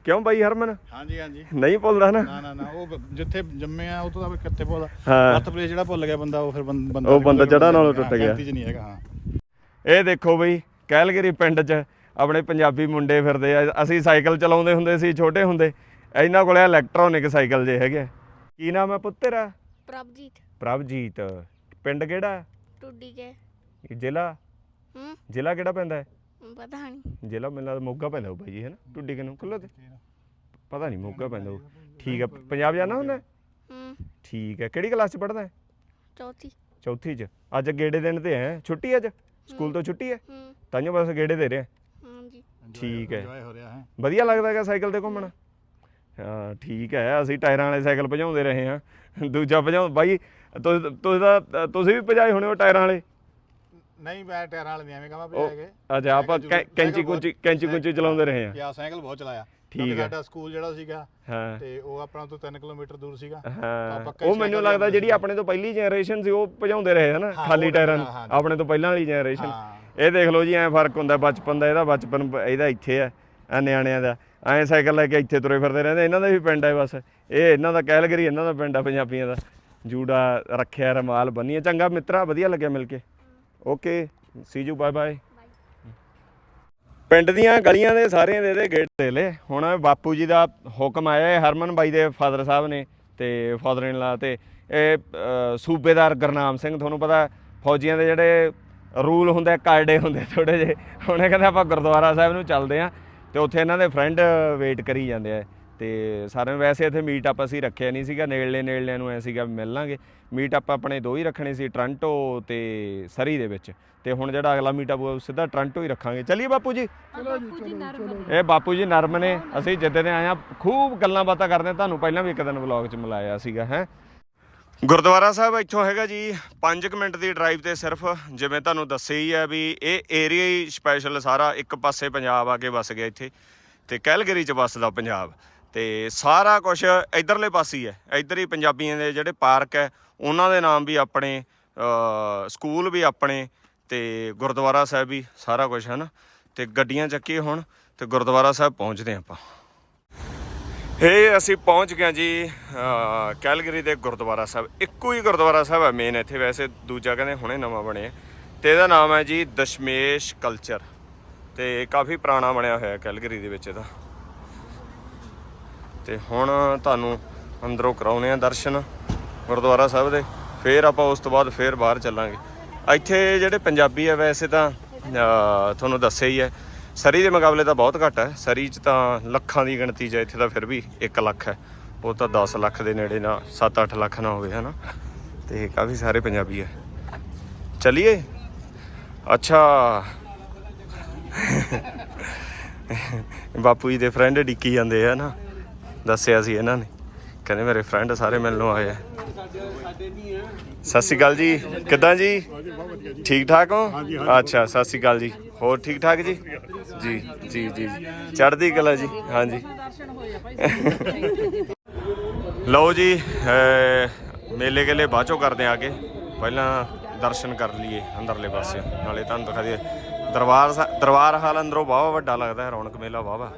ਕਿਉਂ ਬਾਈ ਹਰਮਨ? ਹਾਂਜੀ ਹਾਂਜੀ। ਨਹੀਂ ਭੁੱਲਦਾ ਨਾ? ਨਾ ਨਾ ਨਾ ਉਹ ਜਿੱਥੇ ਜੰਮੇ ਆ ਉਹ ਤੋਂ ਤਾਂ ਕਿੱਥੇ ਭੁੱਲਦਾ? ਹਾਂ। ਹੱਥ ਪਲੇ ਜਿਹੜਾ ਭੁੱਲ ਗਿਆ ਬੰਦਾ ਉਹ ਫਿਰ ਬੰਦਾ ਉਹ ਬੰਦਾ ਜੜ੍ਹਾਂ ਨਾਲੋਂ ਟੁੱਟ ਗਿਆ। ਗਿਣਤੀ 'ਚ ਨਹੀਂ ਹੈਗਾ ਹਾਂ। ਇਹ ਦੇਖੋ ਬਈ ਕੈਲਗਰੀ ਪਿੰਡ 'ਚ ਆਪਣੇ ਪੰਜਾਬੀ ਮੁੰਡੇ ਫਿਰਦੇ ਆ। ਅਸੀਂ ਸਾਈਕਲ ਚਲਾਉਂਦੇ ਹੁੰਦੇ ਸੀ ਛੋਟੇ ਹੁੰਦੇ। ਇਹਨਾਂ ਕੋਲੇ ਇਲੈਕਟ੍ਰੋਨਿਕ ਸਾਈਕਲ ਜੇ ਹੈਗੇ ਆ। ਕੀ ਨਾਮ ਹੈ ਪੁੱਤਰ? ਪ੍ਰਭਜੀਤ। ਪ੍ਰਭਜੀਤ ਪਿੰਡ ਕਿਹੜਾ? ਟੁੱਡੀ ਕੇ। ਜ਼ਿਲ੍ਹਾ? ਹੂੰ। ਜ਼ਿਲ੍ਹਾ ਕਿਹੜਾ ਪੈਂਦਾ ਹੈ? ਪਤਾ ਨਹੀਂ। ਜ਼ਿਲ੍ਹਾ ਮੈਨੂੰ ਲੱਗਦਾ ਮੋਗਾ ਪੈਂਦਾ ਹੋਊ ਬਾਈ ਜੀ ਹੈ ਨਾ ਟੁੱਡੀ ਕਿਨੂੰ? ਕੁੱਲੋ ਤੇ। ਪਤਾ ਨਹੀਂ ਮੋਗਾ ਪੈਂਦਾ ਹੋਊ। ਠੀਕ ਹੈ ਪੰਜਾਬ ਜਾਣਾ ਹੁੰਦਾ ਹੂੰ? ਠੀਕ ਹੈ ਕਿਹੜੀ ਕਲਾਸ 'ਚ ਪੜ੍ਹਦਾ ਹੈ? ਚੌਥੀ। ਚੌਥੀ 'ਚ। ਅੱਜ ਗੇੜੇ ਦਿਨ ਤੇ ਹੈ। ਛੁੱਟੀ ਅੱਜ? ਸਕੂਲ ਤੋਂ ਛੁੱਟੀ ਹੈ? ਹੂੰ। ਤਾਂਹੀਓ ਬਸ ਗੇੜੇ ਦੇ ਰਿਹਾ ਹਾਂਜੀ। ਠੀਕ ਹੈ। ਇੰਜੋਏ ਹੋ ਰਿਹਾ ਹੈ। ਵਧੀਆ ਲੱਗਦਾ ਹੈਗਾ ਸਾਈਕਲ ਤੇ ਘੁੰਮਣਾ? ਹਾਂ ਠੀਕ ਹੈ ਅਸੀਂ ਟਾਇਰਾਂ ਵਾਲੇ ਸਾਈਕਲ ਭਜਾਉਂਦੇ ਰਹੇ ਹਾਂ। ਦੂਜਾ ਭਜਾਉ ਬਾਈ ਤੁਸੀਂ ਤੁਸੀਂ ਤਾਂ ਤੁਸੀਂ ਵੀ ਭਜਾਏ ਹੋਣੇ ਹੋ ਟਾਇਰਾਂ ਵਾਲੇ? ਨਹੀਂ ਮੈਂ ਟਾਇਰਾਂ ਵਾਲੇ ਨਹੀਂ ਐਵੇਂ ਕਹਾਂ ਭਜਾਏ ਗਏ। ਅੱਛਾ ਆਪਾਂ ਕੈਂਚੀ ਕੁੰਚੀ ਕੈਂਚੀ ਕੁੰਚੀ ਚਲਾਉਂਦੇ ਰਹੇ ਹਾਂ। ਯਾ ਸਾਈਕਲ ਬਹੁਤ ਚਲਾਇਆ। ਠੀਕ ਹੈ। ਸਾਡਾ ਸਕੂਲ ਜਿਹੜਾ ਸੀਗਾ ਹਾਂ। ਤੇ ਉਹ ਆਪਣਾ ਤੋਂ 3 ਕਿਲੋਮੀਟਰ ਦੂਰ ਸੀਗਾ। ਹਾਂ। ਉਹ ਮੈਨੂੰ ਲੱਗਦਾ ਜਿਹੜੀ ਆਪਣੇ ਤੋਂ ਪਹਿਲੀ ਜਨਰੇਸ਼ਨ ਸੀ ਉਹ ਭਜਾਉਂਦੇ ਰਹੇ ਹਨਾ? ਖਾਲੀ ਟਾਇਰਾਂ ਨੂੰ। ਆਪਣੇ ਤੋਂ ਪਹਿਲਾਂ ਵਾਲੀ ਜਨਰੇਸ਼ਨ। ਇਹ ਦੇਖ ਲਓ ਜੀ ਐ ਫ਼ਰਕ ਹੁੰਦਾ ਬਚਪਨ ਦਾ ਇਹਦਾ ਬਚਪਨ ਇਹਦਾ ਇੱਥੇ ਆ ਆ ਨਿਆਣਿਆਂ ਦਾ। ਐਂ ਸਾਈਕਲ ਲੈ ਕੇ ਇੱਥੇ ਤੁਰੇ ਫਿਰਦੇ ਰਹਿੰਦੇ, ਇਹਨਾਂ ਦਾ ਵੀ ਪਿੰਡ ਹੈ ਬਸ। ਇਹ ਇਹਨਾਂ ਦਾ ਕੈਲਗਰੀ, ਇਹਨਾਂ ਦਾ ਪਿੰਡ ਆ ਪੰਜਾਬੀਆਂ ਦਾ। ਜੂੜਾ ਰੱਖਿਆ, ਰਮਾਲ ਬੰਨੀਏ ਚੰਗਾ ਮਿੱਤਰਾ, ਵਧੀਆ ਲੱਗਿਆ ਮਿਲ ਕੇ। Okay see you bye bye ਪਿੰਡ ਦੀਆਂ ਗਲੀਆਂ ਦੇ ਸਾਰਿਆਂ ਦੇ ਦੇ ਗੇਟ ਦੇ ਲੈ। ਹੁਣ ਬਾਪੂ ਜੀ ਦਾ ਹੁਕਮ ਆਇਆ ਹੈ, ਹਰਮਨ ਬਾਈ ਦੇ ਫਾਦਰ ਸਾਹਿਬ ਨੇ ਤੇ ਫਾਦਰ ਇਨ ਲਾ ਤੇ। ਇਹ ਸੂਬੇਦਾਰ ਗੁਰਨਾਮ ਸਿੰਘ, ਤੁਹਾਨੂੰ ਪਤਾ ਫੌਜੀਆਂ ਦੇ ਜਿਹੜੇ ਰੂਲ ਹੁੰਦੇ ਕਾਇਡੇ ਹੁੰਦੇ ਥੋੜੇ ਜਿਹੇ। ਉਹਨੇ ਕਹਿੰਦਾ ਆਪਾਂ ਗੁਰਦੁਆਰਾ ਸਾਹਿਬ ਨੂੰ ਚੱਲਦੇ ਆਂ। ਤੇ ਉੱਥੇ ਇਹਨਾਂ ਦੇ ਫਰੈਂਡ ਵੇਟ ਕਰੀ ਜਾਂਦੇ ਆ। ਤੇ ਸਾਰਿਆਂ ਨੂੰ ਵੈਸੇ ਇੱਥੇ ਮੀਟ ਅਪ ਅਸੀਂ ਰੱਖਿਆ ਨਹੀਂ ਸੀਗਾ ਨੇੜਲੇ ਨੇੜਲਿਆਂ ਨੂੰ ਐ ਸੀਗਾ ਮਿਲ ਲਾਂਗੇ ਮੀਟ ਅਪ ਆਪਣੇ ਦੋ ਹੀ ਰੱਖਣੇ ਸੀ ਟ੍ਰਾਂਟੋ ਤੇ ਸਰੀ ਦੇ ਵਿੱਚ। ਤੇ ਹੁਣ ਜਿਹੜਾ ਅਗਲਾ ਮੀਟ ਅਪ ਉਹ ਸਿੱਧਾ ਟ੍ਰਾਂਟੋ ਹੀ ਰੱਖਾਂਗੇ। ਚਲਿਏ ਬਾਪੂ ਜੀ? ਇਹ ਬਾਪੂ ਜੀ ਨਰਮ ਨੇ। ਅਸੀਂ ਜਿੱਦੇ ਦੇ ਆਏ ਆ ਖੂਬ ਗੱਲਾਂ ਬਾਤਾਂ ਕਰਦੇ ਹਾਂ। ਤੁਹਾਨੂੰ ਪਹਿਲਾਂ ਵੀ ਇੱਕ ਦਿਨ ਵਲੌਗ 'ਚ ਮਿਲਾਇਆ ਸੀਗਾ ਹੈ? ਗੁਰਦੁਆਰਾ ਸਾਹਿਬ ਇੱਥੋਂ ਹੈਗਾ ਜੀ 5 ਮਿੰਟ ਦੀ ਡਰਾਈਵ ਤੇ ਸਿਰਫ, ਜਿਵੇਂ ਤੁਹਾਨੂੰ ਦੱਸਿਆ ਹੀ ਹੈ ਵੀ ਇਹ ਏਰੀਆ ਹੀ ਸਪੈਸ਼ਲ ਸਾਰਾ, ਇੱਕ ਪਾਸੇ ਪੰਜਾਬ ਆ ਕੇ ਵਸ ਗਿਆ ਇੱਥੇ ਤੇ ਕੈਲਗਰੀ 'ਚ ਵਸਦਾ ਪੰਜਾਬ ਤੇ ਸਾਰਾ ਕੁਝ ਇਧਰਲੇ ਪਾਸੇ ਹੀ ਹੈ। ਇਧਰ ਹੀ ਪੰਜਾਬੀਆਂ ਦੇ ਜਿਹੜੇ ਪਾਰਕ ਹੈ, ਉਹਨਾਂ ਦੇ ਨਾਮ ਵੀ ਆਪਣੇ ਸਕੂਲ ਵੀ ਆਪਣੇ ਤੇ ਗੁਰਦੁਆਰਾ ਸਾਹਿਬ ਵੀ ਸਾਰਾ ਕੁਝ ਹੈ ਨਾ। ਤੇ ਗੱਡੀਆਂ ਚੱਕੀਏ ਹੁਣ ਤੇ ਗੁਰਦੁਆਰਾ ਸਾਹਿਬ ਪਹੁੰਚਦੇ ਹਾਂ ਆਪਾਂ। ਇਹ ਅਸੀਂ ਪਹੁੰਚ ਗਏ ਜੀ ਅ, ਕੈਲਗਰੀ ਦੇ ਗੁਰਦੁਆਰਾ ਸਾਹਿਬ। ਇੱਕੋ ਹੀ ਗੁਰਦੁਆਰਾ ਸਾਹਿਬ ਹੈ ਮੇਨ ਇੱਥੇ ਵੈਸੇ ਦੂਜਾ ਕਹਿੰਦੇ ਹੁਣੇ ਨਵਾਂ ਬਣਿਆ। ਤੇ ਇਹਦਾ ਨਾਮ ਹੈ ਜੀ ਦਸ਼ਮੇਸ਼ ਕਲਚਰ ਤੇ ਕਾਫੀ ਪੁਰਾਣਾ ਬਣਿਆ ਹੋਇਆ ਕੈਲਗਰੀ ਦੇ ਵਿੱਚ ਇਹਦਾ। ਤੇ ਹੁਣ ਤੁਹਾਨੂੰ ਅੰਦਰੋਂ ਕਰਾਉਨੇ ਆ ਦਰਸ਼ਨ ਗੁਰਦੁਆਰਾ ਸਾਹਿਬ ਦੇ। ਫੇਰ ਆਪਾਂ ਉਸ ਤੋਂ ਬਾਅਦ ਫੇਰ ਬਾਹਰ ਚੱਲਾਂਗੇ। ਇੱਥੇ ਜਿਹੜੇ ਪੰਜਾਬੀ ਆ ਵੈਸੇ ਤਾਂ ਤੁਹਾਨੂੰ ਦੱਸਿਆ ਹੀ ਹੈ। ਸਰੀ ਦੇ ਮੁਕਾਬਲੇ ਤਾਂ ਬਹੁਤ ਘੱਟ ਹੈ। ਸਰੀ 'ਚ ਤਾਂ ਲੱਖਾਂ ਦੀ ਗਿਣਤੀ 'ਚ ਇੱਥੇ ਤਾਂ ਫਿਰ ਵੀ 1 ਲੱਖ ਹੈ। ਉਹ ਤਾਂ 10 ਲੱਖ ਦੇ ਨੇੜੇ ਨਾ 7-8 ਲੱਖ ਨਾ ਹੋਵੇ ਹਨਾ? ਤੇ ਕਾਫੀ ਸਾਰੇ ਪੰਜਾਬੀ ਹੈ। ਚਲਿਏ? ਅੱਛਾ। ਬਾਪੂ ਜੀ ਦੇ ਫਰੈਂਡ ਡਿੱਕੀ ਜਾਂਦੇ ਆ ਨਾ ਦੱਸਿਆ ਸੀ ਇਹਨਾਂ ਨੇ। ਕਹਿੰਦੇ ਮੇਰੇ ਫਰੈਂਡ ਸਾਰੇ ਮਿਲਣੋਂ ਆਏ ਆ। ਸਤਿ ਸ਼੍ਰੀ ਅਕਾਲ ਜੀ। ਕਿੱਦਾਂ ਜੀ? ਠੀਕ ਠਾਕ ਹੋ? ਅੱਛਾ ਸਤਿ ਸ਼੍ਰੀ ਅਕਾਲ ਜੀ। ਹੋਰ ਠੀਕ ਠਾਕ ਜੀ? ਜੀ ਜੀ ਜੀ। ਚੜ੍ਹਦੀ ਕਲਾ ਜੀ, ਹਾਂਜੀ। ਲਓ ਜੀ ਮੇਲੇ ਗੇਲੇ ਬਾਅਦ ਚੋਂ ਕਰਦੇ ਆ ਕੇ ਪਹਿਲਾਂ ਦਰਸ਼ਨ ਕਰ ਲਈਏ ਅੰਦਰਲੇ ਪਾਸੇ। ਨਾਲੇ ਤੁਹਾਨੂੰ ਦਿਖਾ ਦਈਏ, ਦਰਬਾਰ ਦਰਬਾਰ ਹਾਲ ਅੰਦਰੋਂ ਵਾਹਵਾ ਵੱਡਾ ਲੱਗਦਾ ਹੈ, ਰੌਣਕ ਮੇਲਾ ਵਾਹਵਾ।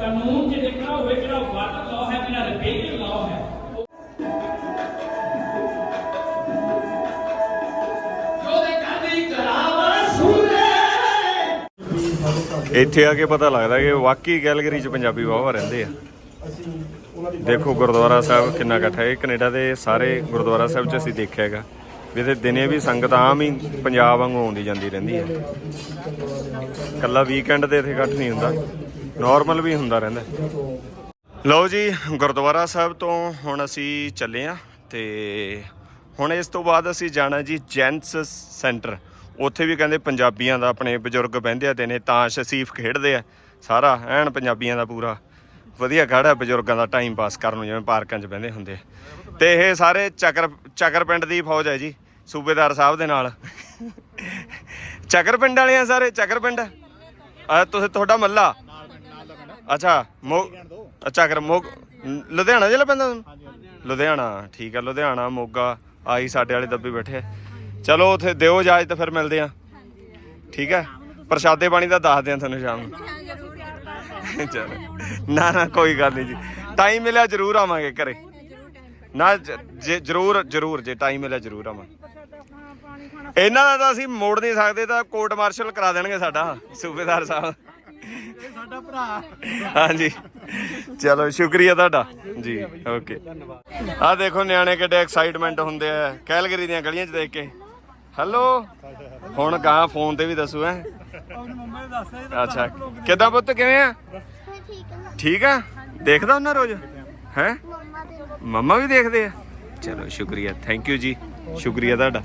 ਕਾਨੂੰਨ ਜੇ ਦੇਖਣਾ ਹੋਵੇ, ਜਿਹੜਾ ਵਰਡ ਲਾਅ ਹੈ ਜਿਹੜਾ ਰਿਬੇਲੀਅਨ ਲਾਅ ਹੈ ਇੱਥੇ ਆ ਕੇ ਪਤਾ ਲੱਗਦਾ ਕਿ ਵਾਕਈ ਕੈਲਗਰੀ ਚ ਪੰਜਾਬੀ ਵਾਹਵਾ ਰਹਿੰਦੇ ਆ। ਦੇਖੋ ਗੁਰਦੁਆਰਾ ਸਾਹਿਬ ਕਿੰਨਾ ਇਕੱਠਾ ਹੈ। ਇਹ ਕੈਨੇਡਾ ਦੇ ਸਾਰੇ ਗੁਰਦੁਆਰਾ ਸਾਹਿਬ ਚ ਅਸੀਂ ਦੇਖਿਆ ਹੈਗਾ। ਵੀ ਇਹਦੇ ਦਿਨੇ ਵੀ ਸੰਗਤ ਆਮ ਹੀ ਪੰਜਾਬ ਵਾਂਗੂ ਆਉਂਦੀ ਜਾਂਦੀ ਰਹਿੰਦੀ ਹੈ ਕੱਲਾ ਵੀਕਐਂਡ ਤੇ ਇੱਥੇ ਇਕੱਠ ਨਹੀਂ ਹੁੰਦਾ। ਨਾਰਮਲ ਵੀ ਹੁੰਦਾ ਰਹਿੰਦਾ। ਲਓ ਜੀ, ਗੁਰਦੁਆਰਾ ਸਾਹਿਬ ਤੋਂ ਹੁਣ ਅਸੀਂ ਚੱਲੇ ਆ ਤੇ ਹੁਣ ਇਸ ਤੋਂ ਬਾਅਦ ਅਸੀਂ ਜਾਣਾ ਜੀ ਜੈਂਟਸ ਸੈਂਟਰ। ਉੱਥੇ ਵੀ ਕਹਿੰਦੇ ਪੰਜਾਬੀਆਂ ਦਾ ਆਪਣੇ ਬਜ਼ੁਰਗ ਬਹਿੰਦੇ ਆ ਤੇ ਨੇ ਤਾਂ ਸ਼ਸੀਫ ਖੇਡਦੇ ਆ। ਸਾਰਾ ਐਨ ਪੰਜਾਬੀਆਂ ਦਾ ਪੂਰਾ। ਵਧੀਆ ਖੜਾ ਬਜ਼ੁਰਗਾਂ ਦਾ ਟਾਈਮ ਪਾਸ ਕਰਨ ਨੂੰ, ਜਿਵੇਂ ਪਾਰਕਾਂ 'ਚ ਬਹਿੰਦੇ ਹੁੰਦੇ ਆ। ਤੇ ਇਹ ਸਾਰੇ ਚੱਕਰ ਚੱਕਰ ਪਿੰਡ ਦੀ ਫੌਜ ਹੈ ਜੀ, ਸੂਬੇਦਾਰ ਸਾਹਿਬ ਦੇ ਨਾਲ। ਚੱਕਰ ਪਿੰਡ ਵਾਲੇ ਆ ਸਾਰੇ, ਚੱਕਰ ਪਿੰਡ? ਆ ਤੁਸੀਂ, ਤੁਹਾਡਾ ਮੱਲਾ? ਅੱਛਾ, ਮੋ ਅੱਛਾ ਕਰ ਮੋਗ ਲੁਧਿਆਣਾ ਜ਼ਿਲ੍ਹਾ ਪੈਂਦਾ ਤੁਹਾਨੂੰ? ਲੁਧਿਆਣਾ, ਠੀਕ ਆ, ਲੁਧਿਆਣਾ, ਮੋਗਾ ਆਈ ਸਾਡੇ ਵਾਲੇ ਦੱਬੇ ਬੈਠੇ ਚਲੋ ਉਥੇ ਦਿਓ ਇਜਾਜ਼ਤ ਤੇ ਫਿਰ ਮਿਲਦੇ ਆ ਠੀਕ ਹੈ? ਪ੍ਰਸ਼ਾਦੇ ਪਾਣੀ ਦਾ ਦੱਸਦੇ ਆ ਤੁਹਾਨੂੰ ਸ਼ਾਮ ਨੂੰ। ਚਲੋ। ਨਾ ਨਾ ਕੋਈ ਗੱਲ ਨਹੀਂ ਜੀ। ਟਾਈਮ ਮਿਲਿਆ ਜ਼ਰੂਰ ਆਵਾਂਗੇ ਘਰੇ। ਨਾ ਜ- ਜੇ ਜ਼ਰੂਰ ਜ਼ਰੂਰ ਜੇ ਟਾਈਮ ਮਿਲਿਆ ਜ਼ਰੂਰ ਆਵਾਂਗੇ ਇਹਨਾਂ ਦਾ ਤਾਂ ਅਸੀਂ ਮੋੜ ਨਹੀਂ ਸਕਦੇ ਤਾਂ ਕੋਰਟ ਮਾਰਸ਼ਲ ਕਰਾ ਦੇਣਗੇ ਸਾਡਾ ਸੂਬੇਦਾਰ ਸਾਹਿਬ। ਸਾਡਾ ਭਰਾ। ਹਾਂਜੀ। ਚਲੋ ਸ਼ੁਕਰੀਆ ਤੁਹਾਡਾ। ਜੀ ਓਕੇ। ਆ ਦੇਖੋ ਨਿਆਣੇ ਕਿੱਡੇ ਐਕਸਾਈਟਮੈਂਟ ਹੁੰਦੇ ਆ। ਕੈਲਗਰੀ ਦੀਆਂ ਗਲੀਆਂ 'ਚ ਦੇਖ ਕੇ। ਹੈਲੋ? ਹੁਣ ਗਾਂ ਫੋਨ ਤੇ ਵੀ ਦੱਸੂ ਐ ਅੱਛਾ। ਕਿੱਦਾਂ ਪੁੱਤ ਕਿਵੇਂ ਆ? ਠੀਕ ਆ? ਦੇਖਦਾ ਉਹਨਾਂ ਰੋਜ਼? ਹੈ? ਮੰਮਾ ਵੀ ਦੇਖਦੇ ਆ। ਚਲੋ ਸ਼ੁਕਰੀਆ। ਥੈਂਕ ਯੂ ਜੀ। ਸ਼ੁਕਰੀਆ ਤੁਹਾਡਾ।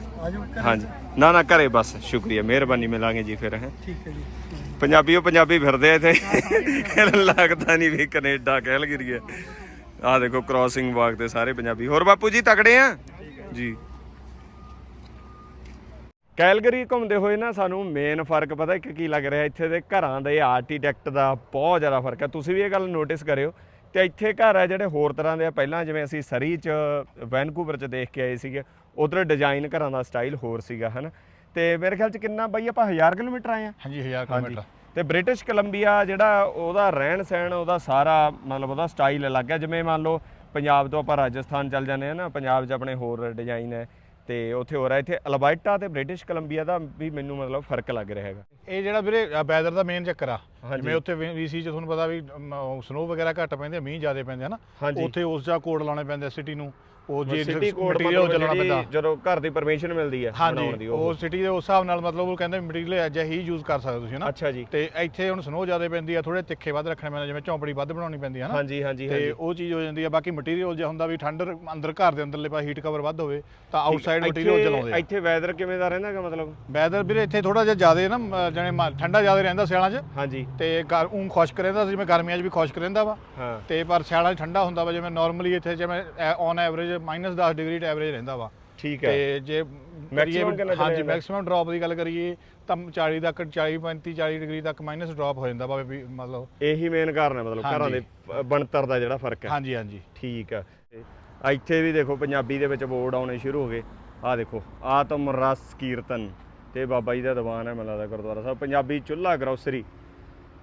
ਹਾਂਜੀ। ਨਾ ਨਾ ਘਰੇ ਬਸ। ਸ਼ੁਕਰੀਆ। ਮਿਹਰਬਾਨੀ ਮਿਲਾਂਗੇ ਜੀ ਫਿਰ ਹੈ? ਠੀਕ ਹੈ ਜੀ। ਪੰਜਾਬੀ ਉਹ ਪੰਜਾਬੀ ਫਿਰਦੇ ਆ ਇੱਥੇ। ਲੱਗਦਾ ਨਹੀਂ ਵੀ ਕੈਨੇਡਾ ਕੈਲਗਰੀ ਹੈ ਆ ਦੇਖੋ ਕ੍ਰਾਸਿੰਗ ਵਾਕ ਤੇ ਸਾਰੇ ਪੰਜਾਬੀ। ਹੋਰ ਬਾਪੂ ਜੀ ਤਕੜੇ ਆ? ਜੀ। ਕੈਲਗਰੀ ਘੁੰਮਦੇ ਹੋਏ ਨਾ ਸਾਨੂੰ ਮੇਨ ਫ਼ਰਕ ਪਤਾ ਇੱਕ ਕੀ ਲੱਗ ਰਿਹਾ ਇੱਥੇ ਦੇ ਘਰਾਂ ਦੇ ਆਰਕੀਟੈਕਟ ਦਾ ਬਹੁਤ ਜ਼ਿਆਦਾ ਫ਼ਰਕ ਹੈ। ਤੁਸੀਂ ਵੀ ਇਹ ਗੱਲ ਨੋਟਿਸ ਕਰਿਓ ਤੇ ਇੱਥੇ ਘਰ ਆ ਜਿਹੜੇ ਹੋਰ ਤਰ੍ਹਾਂ ਦੇ ਆ ਪਹਿਲਾਂ ਜਿਵੇਂ ਅਸੀਂ ਸਰੀ ਚ ਵੈਨਕੂਵਰ ਚ ਦੇਖ ਕੇ ਆਏ ਸੀਗੇ ਉਧਰ ਡਿਜ਼ਾਈਨ ਘਰਾਂ ਦਾ ਸਟਾਈਲ ਹੋਰ ਸੀਗਾ ਹਨ? ਤੇ ਮੇਰੇ ਖਿਆਲ ਚ ਕਿੰਨਾ ਬਈ ਆਪਾਂ 1000 ਕਿਲੋਮੀਟਰ ਆਏ ਆ? ਹਾਂਜੀ 1000 ਹਾਂਜੀ। ਕਿਲੋਮੀਟਰ। ਤੇ ਬ੍ਰਿਟਿਸ਼ ਕੋਲੰਬੀਆ ਜਿਹੜਾ ਉਹਦਾ ਰਹਿਣ ਸਹਿਣ ਉਹਦਾ ਸਾਰਾ ਮਤਲਬ ਉਹਦਾ ਸਟਾਈਲ ਅਲੱਗ ਹੈ। ਜਿਵੇਂ ਮੰਨ ਲਓ ਪੰਜਾਬ ਤੋਂ ਆਪਾਂ ਰਾਜਸਥਾਨ ਚੱਲ ਜਾਂਦੇ ਆ ਨਾ ਪੰਜਾਬ 'ਚ ਆਪਣੇ ਹੋਰ ਡਿਜ਼ਾਈਨ ਹੈ। ਤੇ ਉੱਥੇ ਹੈ ਇੱਥੇ ਅਲਬਰਟਾ ਤੇ ਬ੍ਰਿਟਿਸ਼ ਕੋਲੰਬੀਆ ਦਾ ਵੀ ਮੈਨੂੰ ਮਤਲਬ ਫ਼ਰਕ ਲੱਗ ਰਿਹਾ ਹੈਗਾ। ਇਹ ਜਿਹੜਾ ਵੀਰੇ ਵੈਦਰ ਦਾ ਮੇਨ ਚੱਕਰ ਆ। ਜਿਵੇਂ ਉੱਥੇ ਵੀਸੀ ਚ ਤੁਹਾਨੂੰ ਪਤਾ ਵੀ ਸਨੋ ਵਗੈਰਾ ਘੱਟ ਪੈਂਦੇ ਮੀਂਹ ਜ਼ਿਆਦਾ ਪੈਂਦੇ ਆ ਨਾ। ਹਾਂਜੀ। ਉੱਥੇ ਉਸ ਦਾ ਕੋਡ ਲਾਉਣੇ ਪੈਂਦੇ ਸਿਟੀ ਨੂੰ। ਉਹ ਜੇ ਸਿਟੀ ਕੋਡ ਮਟੀਰੀਅਲ ਚੱਲਣਾ ਪੈਂਦਾ। ਜਦੋਂ ਘਰ ਦੀ ਪਰਮਿਸ਼ਨ ਮਿਲਦੀ ਹੈ ਬਣਾਉਣ ਦੀ ਉਹ ਸਿਟੀ ਦੇ ਉਸ ਹਿਸਾਬ ਨਾਲ ਮਤਲਬ ਉਹ ਕਹਿੰਦੇ ਮਟੀਰੀਅਲ ਅਜਿਹਾ ਹੀ ਯੂਜ਼ ਕਰ ਸਕਦੇ ਤੁਸੀਂ ਨਾ? ਅੱਛਾ ਜੀ। ਤੇ ਇੱਥੇ ਹੁਣ ਸਨੋ ਜ਼ਿਆਦਾ ਪੈਂਦੀ ਆ ਥੋੜੇ ਤਿੱਖੇ ਵੱਧ ਰੱਖਣੇ ਪੈਂਦੇ ਜਿਵੇਂ ਝੌਂਪੜੀ ਵੱਧ ਬਣਾਉਣੀ ਪੈਂਦੀ ਆ ਨਾ? ਹਾਂਜੀ ਹਾਂਜੀ ਤੇ ਉਹ ਚੀਜ਼ ਹੋ ਜਾਂਦੀ ਆ ਬਾਕੀ ਮਟੀਰੀਅਲ ਜਿਹਾ ਹੁੰਦਾ ਵੀ ਠੰਡ ਅੰਦਰ ਘਰ ਦੇ ਅੰਦਰਲੇ ਪਾਸੇ ਹੀਟ ਕਵਰ ਵੱਧ ਹੋਵੇ ਤਾਂ ਆਊਟਸਾਈਡ ਮਟੀਰੀਅਲ ਚਲਾਉਂਦੇ ਆ। ਇੱਥੇ ਵੈਦਰ ਕਿਵੇਂ ਦਾ ਰਹਿੰਦਾ ਹੈਗਾ ਮਤਲਬ? ਵੈਦਰ ਵੀਰੇ ਇੱਥੇ ਥੋੜਾ ਜਿਹਾ ਜ਼ਿਆਦਾ ਨਾ ਜਾਣੀ ਠੰਡਾ ਜ਼ਿਆਦਾ ਰਹਿੰਦਾ ਸਿਆਲਾਂ 'ਚ। ਹਾਂਜੀ। ਤੇ ਉਂ ਖੁਸ਼ਕ ਰਹਿੰਦਾ ਜਿਵੇਂ ਗਰਮੀਆਂ 'ਚ ਵੀ ਖੁਸ਼ਕ ਰਹਿੰਦਾ ਵਾ। ਹਾਂ। ਤੇ ਪਰ ਸਿਆਲਾਂ 'ਚ ਠੰਡਾ ਹੁੰਦਾ ਵਾ ਜਿਵੇਂ ਨਾਰਮਲੀ ਇੱਥੇ ਜਿਵੇਂ ਔਨ ਐਵਰੇਜ -10 ਡਿਗਰੀ ਐਵਰੇਜ ਰਹਿੰਦਾ ਵਾ। ਠੀਕ ਹੈ। ਤੇ ਜੇ ਚਲਾ ਹਾਂਜੀ? ਮੈਕਸਿਮਮ ਡ੍ਰੌਪ ਦੀ ਗੱਲ ਕਰੀਏ ਤਾਂ 40 ਤੱਕ 40 35 40 ਡਿਗਰੀ ਤੱਕ ਮਾਈਨਸ ਡ੍ਰੌਪ ਹੋ ਜਾਂਦਾ ਵਾ ਵੀ ਮਤਲਬ। ਇਹੀ ਮੇਨ ਕਾਰਨ ਹੈ ਮਤਲਬ ਘਰਾਂ ਦੇ। ਬਣਤਰ ਦਾ ਜਿਹੜਾ ਫ਼ਰਕ ਹੈ। ਹਾਂਜੀ ਹਾਂਜੀ। ਠੀਕ ਆ ਇੱਥੇ ਵੀ ਦੇਖੋ ਪੰਜਾਬੀ ਦੇ ਵਿੱਚ ਬੋਰਡ ਆਉਣੇ ਸ਼ੁਰੂ ਹੋ ਗਏ। ਆਹ ਦੇਖੋ ਆਤਮ ਰਸ ਕੀਰਤਨ ਤੇ ਬਾਬਾ ਜੀ ਦਾ ਦੀਵਾਨ ਹੈ ਮੈਨੂੰ ਲੱਗਦਾ ਗੁਰਦੁਆਰਾ ਸਾਹਿਬ। ਪੰਜਾਬੀ ਚੁੱਲ੍ਹਾ ਗਰੋਸਰੀ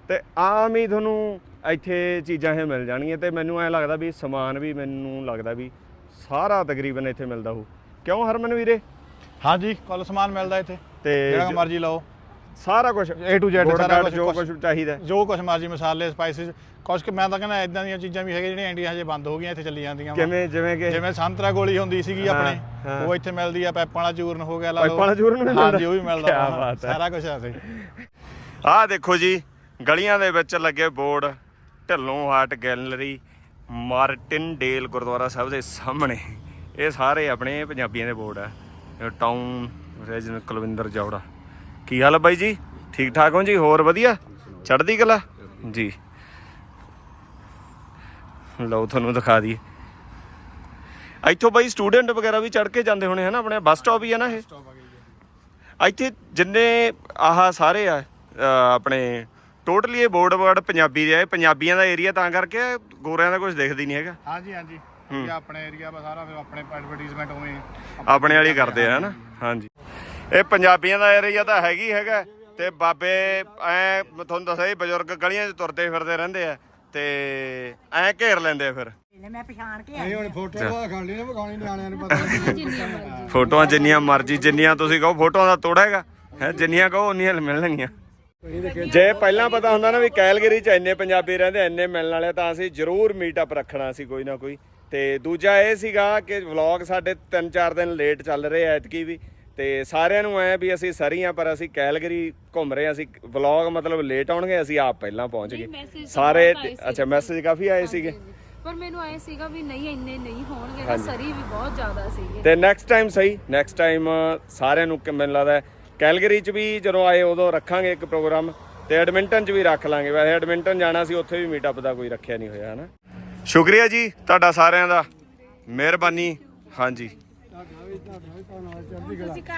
ਤੇ ਆਮ ਹੀ ਤੁਹਾਨੂੰ ਇੱਥੇ ਚੀਜ਼ਾਂ ਇਹ ਮਿਲ ਜਾਣਗੀਆਂ ਤੇ ਮੈਨੂੰ ਐ ਲੱਗਦਾ ਵੀ ਸਮਾਨ ਵੀ ਮੈਨੂੰ ਲੱਗਦਾ ਵੀ ਸਾਰਾ ਤਕਰੀਬਨ ਇੱਥੇ ਮਿਲਦਾ ਹੋਊ। ਕਿਉਂ ਹਰਮਨ ਵੀਰੇ? ਹਾਂਜੀ ਕੁੱਲ ਸਮਾਨ ਮਿਲਦਾ ਇੱਥੇ। ਤੇ ਜਿਹੜਾ ਮਰਜ਼ੀ ਲਓ। ਸਾਰਾ ਕੁਝ A to Z ਸਾਰਾ ਕੁਛ- ਜੋ ਕੁਝ ਚਾਹੀਦਾ। ਜੋ ਕੁਛ ਮਰਜ਼ੀ ਮਸਾਲੇ ਸਪਾਈਸਿਸ ਕੁਛ ਕਿ ਮੈਂ ਤਾਂ ਕਹਿੰਦਾ ਇਦਾਂ ਦੀਆਂ ਚੀਜ਼ਾਂ ਵੀ ਹੈਗੀਆਂ ਜਿਹੜੀਆਂ ਇੰਡੀਆ ਹਜੇ ਬੰਦ ਹੋ ਗਈਆਂ ਇੱਥੇ ਚੱਲੀ ਜਾਂਦੀਆਂ ਵਾ। ਕਿਵੇਂ ਜਿਵੇਂ ਕਿ? ਜਿਵੇਂ ਸੰਤਰਾ ਗੋਲੀ ਹੁੰਦੀ ਸੀਗੀ ਆਪਣੇ। ਉਹ ਇੱਥੇ ਮਿਲਦੀ ਆ ਪੈਪਾਂ ਵਾਲਾ ਚੂਰਨ ਹੋ ਗਿਆ ਲਾ ਪਾਈਪਾਂ ਵਾਲਾ ਚੂਰਨ ਵੀ ਮਿਲਦਾ? ਹਾਂਜੀ ਉਹ ਵੀ ਮਿਲਦਾ। ਸਾਰਾ ਕੁਝ ਆ ਸੀ ਆਹ ਦੇਖੋ ਜੀ ਗਲੀਆਂ ਦੇ ਵਿੱਚ ਲੱਗੇ board Dhillon heart gallery Martin Dale Gurdwara Sahib ਦੇ ਸਾਹਮਣੇ। ਇਹ ਸਾਰੇ ਆਪਣੇ ਪੰਜਾਬੀਆਂ ਦੇ ਬੋਰਡ ਆ। ਟਾਊਨ ਰੈਜਨ ਕੁਲਵਿੰਦਰ ਜੌੜਾ। ਕੀ ਹਾਲ ਹੈ ਬਾਈ ਜੀ? ਠੀਕ ਠਾਕ ਹੋ ਜੀ? ਹੋਰ ਵਧੀਆ? ਚੜ੍ਹਦੀ ਕਲਾ? ਜੀ। ਲਓ, ਤੁਹਾਨੂੰ ਦਿਖਾ ਦਈਏ। ਇੱਥੋਂ ਬਾਈ ਸਟੂਡੈਂਟ ਵਗੈਰਾ ਵੀ ਚੜ ਕੇ ਜਾਂਦੇ ਹੋਣੇ ਹਨਾ, ਆਪਣੇ ਬੱਸ ਸਟਾਪ ਹੀ ਹੈ ਨਾ ਇਹ? ਇੱਥੇ ਜਿੰਨੇ ਆਹ ਸਾਰੇ ਆ ਆਪਣੇ ਟੋਟਲੀ ਇਹ ਬੋਰਡ ਵਰਡ ਪੰਜਾਬੀ ਦੇ ਆ ਪੰਜਾਬੀਆਂ ਦਾ ਏਰੀਆ ਤਾਂ ਕਰਕੇ ਗੋਰਿਆਂ ਦਾ ਕੁਝ ਦਿਖਦਾ ਨਹੀਂ ਹੈਗਾ। ਹਾਂਜੀ ਹਾਂਜੀ। ਇਹ ਆਪਣੇ ਏਰੀਆ ਵਾ ਸਾਰਾ ਫਿਰ ਆਪਣੇ ਐਡਵਰਟਾਈਜ਼ਮੈਂਟ ਉਵੇਂ ਆਪਣੇ ਵਾਲੀ ਕਰਦੇ ਆ ਹਨਾ? ਹਾਂਜੀ। ਇਹ ਪੰਜਾਬੀਆਂ ਦਾ ਏਰੀਆ ਤਾਂ ਹੈਗੀ ਹੈਗਾ। ਤੇ ਬਾਬੇ ਐ ਤੁਹਾਨੂੰ ਦੱਸਿਆ ਜੀ ਬਜ਼ੁਰਗ ਗਲੀਆਂ 'ਚ ਤੁਰਦੇ ਫਿਰਦੇ ਰਹਿੰਦੇ ਆ। ਤੇ ਐ ਘੇਰ ਲੈਂਦੇ ਆ ਫਿਰ। ਮੈਂ ਪਛਾਣ ਕੇ ਨਹੀਂ ਹੁਣ ਫੋਟੋ ਦਾ ਖਾਣ ਲਈ ਨਾ ਵਿਖਾਉਣੀ ਨਿਆਣਿਆਂ ਨੂੰ ਪਤਾ। ਫੋਟੋਆਂ ਜਿੰਨੀਆਂ ਮਰਜ਼ੀ ਜਿੰਨੀਆਂ ਤੁਸੀਂ ਕਹੋ ਫੋਟੋਆਂ ਦਾ ਤੋੜਾ ਹੈਗਾ। ਹੈ ਜਿੰਨੀਆਂ ਕਹੋ ਉਨੀਆਂ ਮਿਲਣਗੀਆਂ। ਜੇ ਪਹਿਲਾਂ ਪਤਾ ਹੁੰਦਾ ਨਾ ਵੀ ਕੈਲਗਰੀ 'ਚ ਇੰਨੇ ਪੰਜਾਬੀ ਰਹਿੰਦੇ ਇੰਨੇ ਮਿਲਣ ਵਾਲੇ ਤਾਂ ਅਸੀਂ ਜ਼ਰੂਰ ਮੀਟਅਪ ਰੱਖਣਾ ਸੀ ਕੋਈ ਨਾ ਕੋਈ। ਤੇ ਦੂਜਾ ਇਹ ਸੀਗਾ ਕਿ ਵਲੌਗ ਸਾਡੇ 3-4 ਦਿਨ ਲੇਟ ਚੱਲ ਰਹੇ ਐ ਐਤਕੀ ਵੀ। ਤੇ ਸਾਰਿਆਂ ਨੂੰ ਐ ਵੀ ਅਸੀਂ ਸਰੀ ਆ ਪਰ ਅਸੀਂ ਕੈਲਗਰੀ ਘੁੰਮ ਰਹੇ ਅਸੀਂ ਵਲੌਗ ਮਤਲਬ ਲੇਟ ਆਉਣਗੇ ਅਸੀਂ ਆਪ ਪਹਿਲਾਂ ਪਹੁੰਚ ਗਏ। ਸਾਰੇ ਅੱਛਾ ਮੈਸੇਜ ਕਾਫੀ ਆਏ ਸੀਗੇ। ਪਰ ਮੈਨੂੰ ਐ ਸੀਗਾ ਵੀ ਨਹੀਂ ਇੰਨੇ ਨਹੀਂ ਹੋਣਗੇ ਸਰੀ ਵੀ ਬਹੁਤ ਜ਼ਿਆਦਾ ਸੀਗੇ। ਤੇ ਨੈਕਸਟ ਟਾਈਮ ਸਹੀ ਨੈਕਸਟ ਟਾਈਮ ਸਾਰਿਆਂ ਨੂੰ ਮੈਨੂੰ ਲੱਗਦਾ ਕੈਲਗਰੀ ਚ ਵੀ ਜਦੋਂ ਆਏ ਉਦੋਂ ਰੱਖਾਂਗੇ ਇੱਕ ਪ੍ਰੋਗਰਾਮ ਤੇ ਐਡਮਿੰਟਨ ਚ ਵੀ ਰੱਖ ਲਾਂਗੇ। ਵੈਸੇ ਐਡਮਿੰਟਨ ਜਾਣਾ ਸੀ, ਉੱਥੇ ਵੀ ਮੀਟਅਪ ਦਾ ਕੋਈ ਰੱਖਿਆ ਨਹੀਂ ਹੋਇਆ, ਹਨਾ? ਸ਼ੁਕਰੀਆ ਜੀ ਤੁਹਾਡਾ ਸਾਰਿਆਂ ਦਾ। ਮਿਹਰਬਾਨੀ। ਹਾਂਜੀ।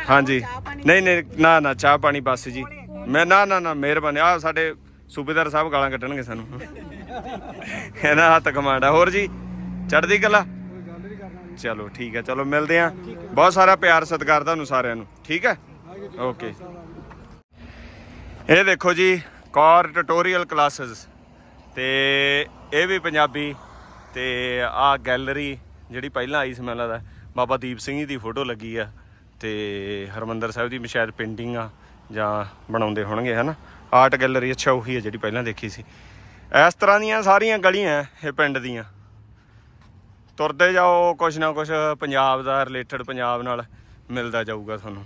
ਹਾਂਜੀ। ਨਹੀਂ ਨਹੀਂ, ਨਾ ਨਾ, ਚਾਹ ਪਾਣੀ ਬਸ ਜੀ। ਮੈਂ, ਨਾ ਨਾ ਨਾ, ਮਿਹਰਬਾਨੀ। ਆ ਸਾਡੇ ਸੂਬੇਦਾਰ ਸਾਹਿਬ ਗਾਲਾਂ ਕੱਢਣਗੇ ਸਾਨੂੰ। ਇਹਨਾਂ ਹੱਥ ਕਮਾਂਡ ਆ। ਹੋਰ ਜੀ, ਚੜ੍ਹਦੀ ਕਲਾ? ਚਲੋ, ਠੀਕ ਹੈ ਚਲੋ, ਮਿਲਦੇ ਆ ਬਹੁਤ ਸਾਰਾ ਪਿਆਰ, ਸਤਿਕਾਰ ਤੁਹਾਨੂੰ ਸਾਰਿਆਂ ਨੂੰ। ਠੀਕ ਹੈ? ਓਕੇ ਇਹ ਦੇਖੋ ਜੀ ਕੌਰ ਟਿਊਟੋਰੀਅਲ ਕਲਾਸਿਸ ਤੇ ਇਹ ਵੀ ਪੰਜਾਬੀ, ਤੇ ਆਹ ਗੈਲਰੀ ਜਿਹੜੀ ਪਹਿਲਾਂ ਆਈ ਸੀ ਮੈਨੂੰ ਲੱਗਦਾ, ਬਾਬਾ ਦੀਪ ਸਿੰਘ ਜੀ ਦੀ ਫੋਟੋ ਲੱਗੀ ਆ। ਤੇ ਹਰਮੰਦਰ ਸਾਹਿਬ ਦੀ ਸ਼ਾਇਦ ਪੇਂਟਿੰਗ ਆ, ਜਾਂ ਬਣਾਉਂਦੇ ਹੋਣਗੇ, ਹਨਾ? ਆਰਟ ਗੈਲਰੀ ਅੱਛਾ, ਉਹੀ ਹੈ ਜਿਹੜੀ ਪਹਿਲਾਂ ਦੇਖੀ ਸੀ। ਇਸ ਤਰ੍ਹਾਂ ਦੀਆਂ ਸਾਰੀਆਂ ਗਲੀਆਂ ਇਹ ਪਿੰਡ ਦੀਆਂ। ਤੁਰਦੇ ਜਾਓ, ਕੁਛ ਨਾ ਕੁਛ ਪੰਜਾਬ ਦਾ ਰਿਲੇਟਡ ਪੰਜਾਬ ਨਾਲ ਮਿਲਦਾ ਜਾਊਗਾ ਤੁਹਾਨੂੰ।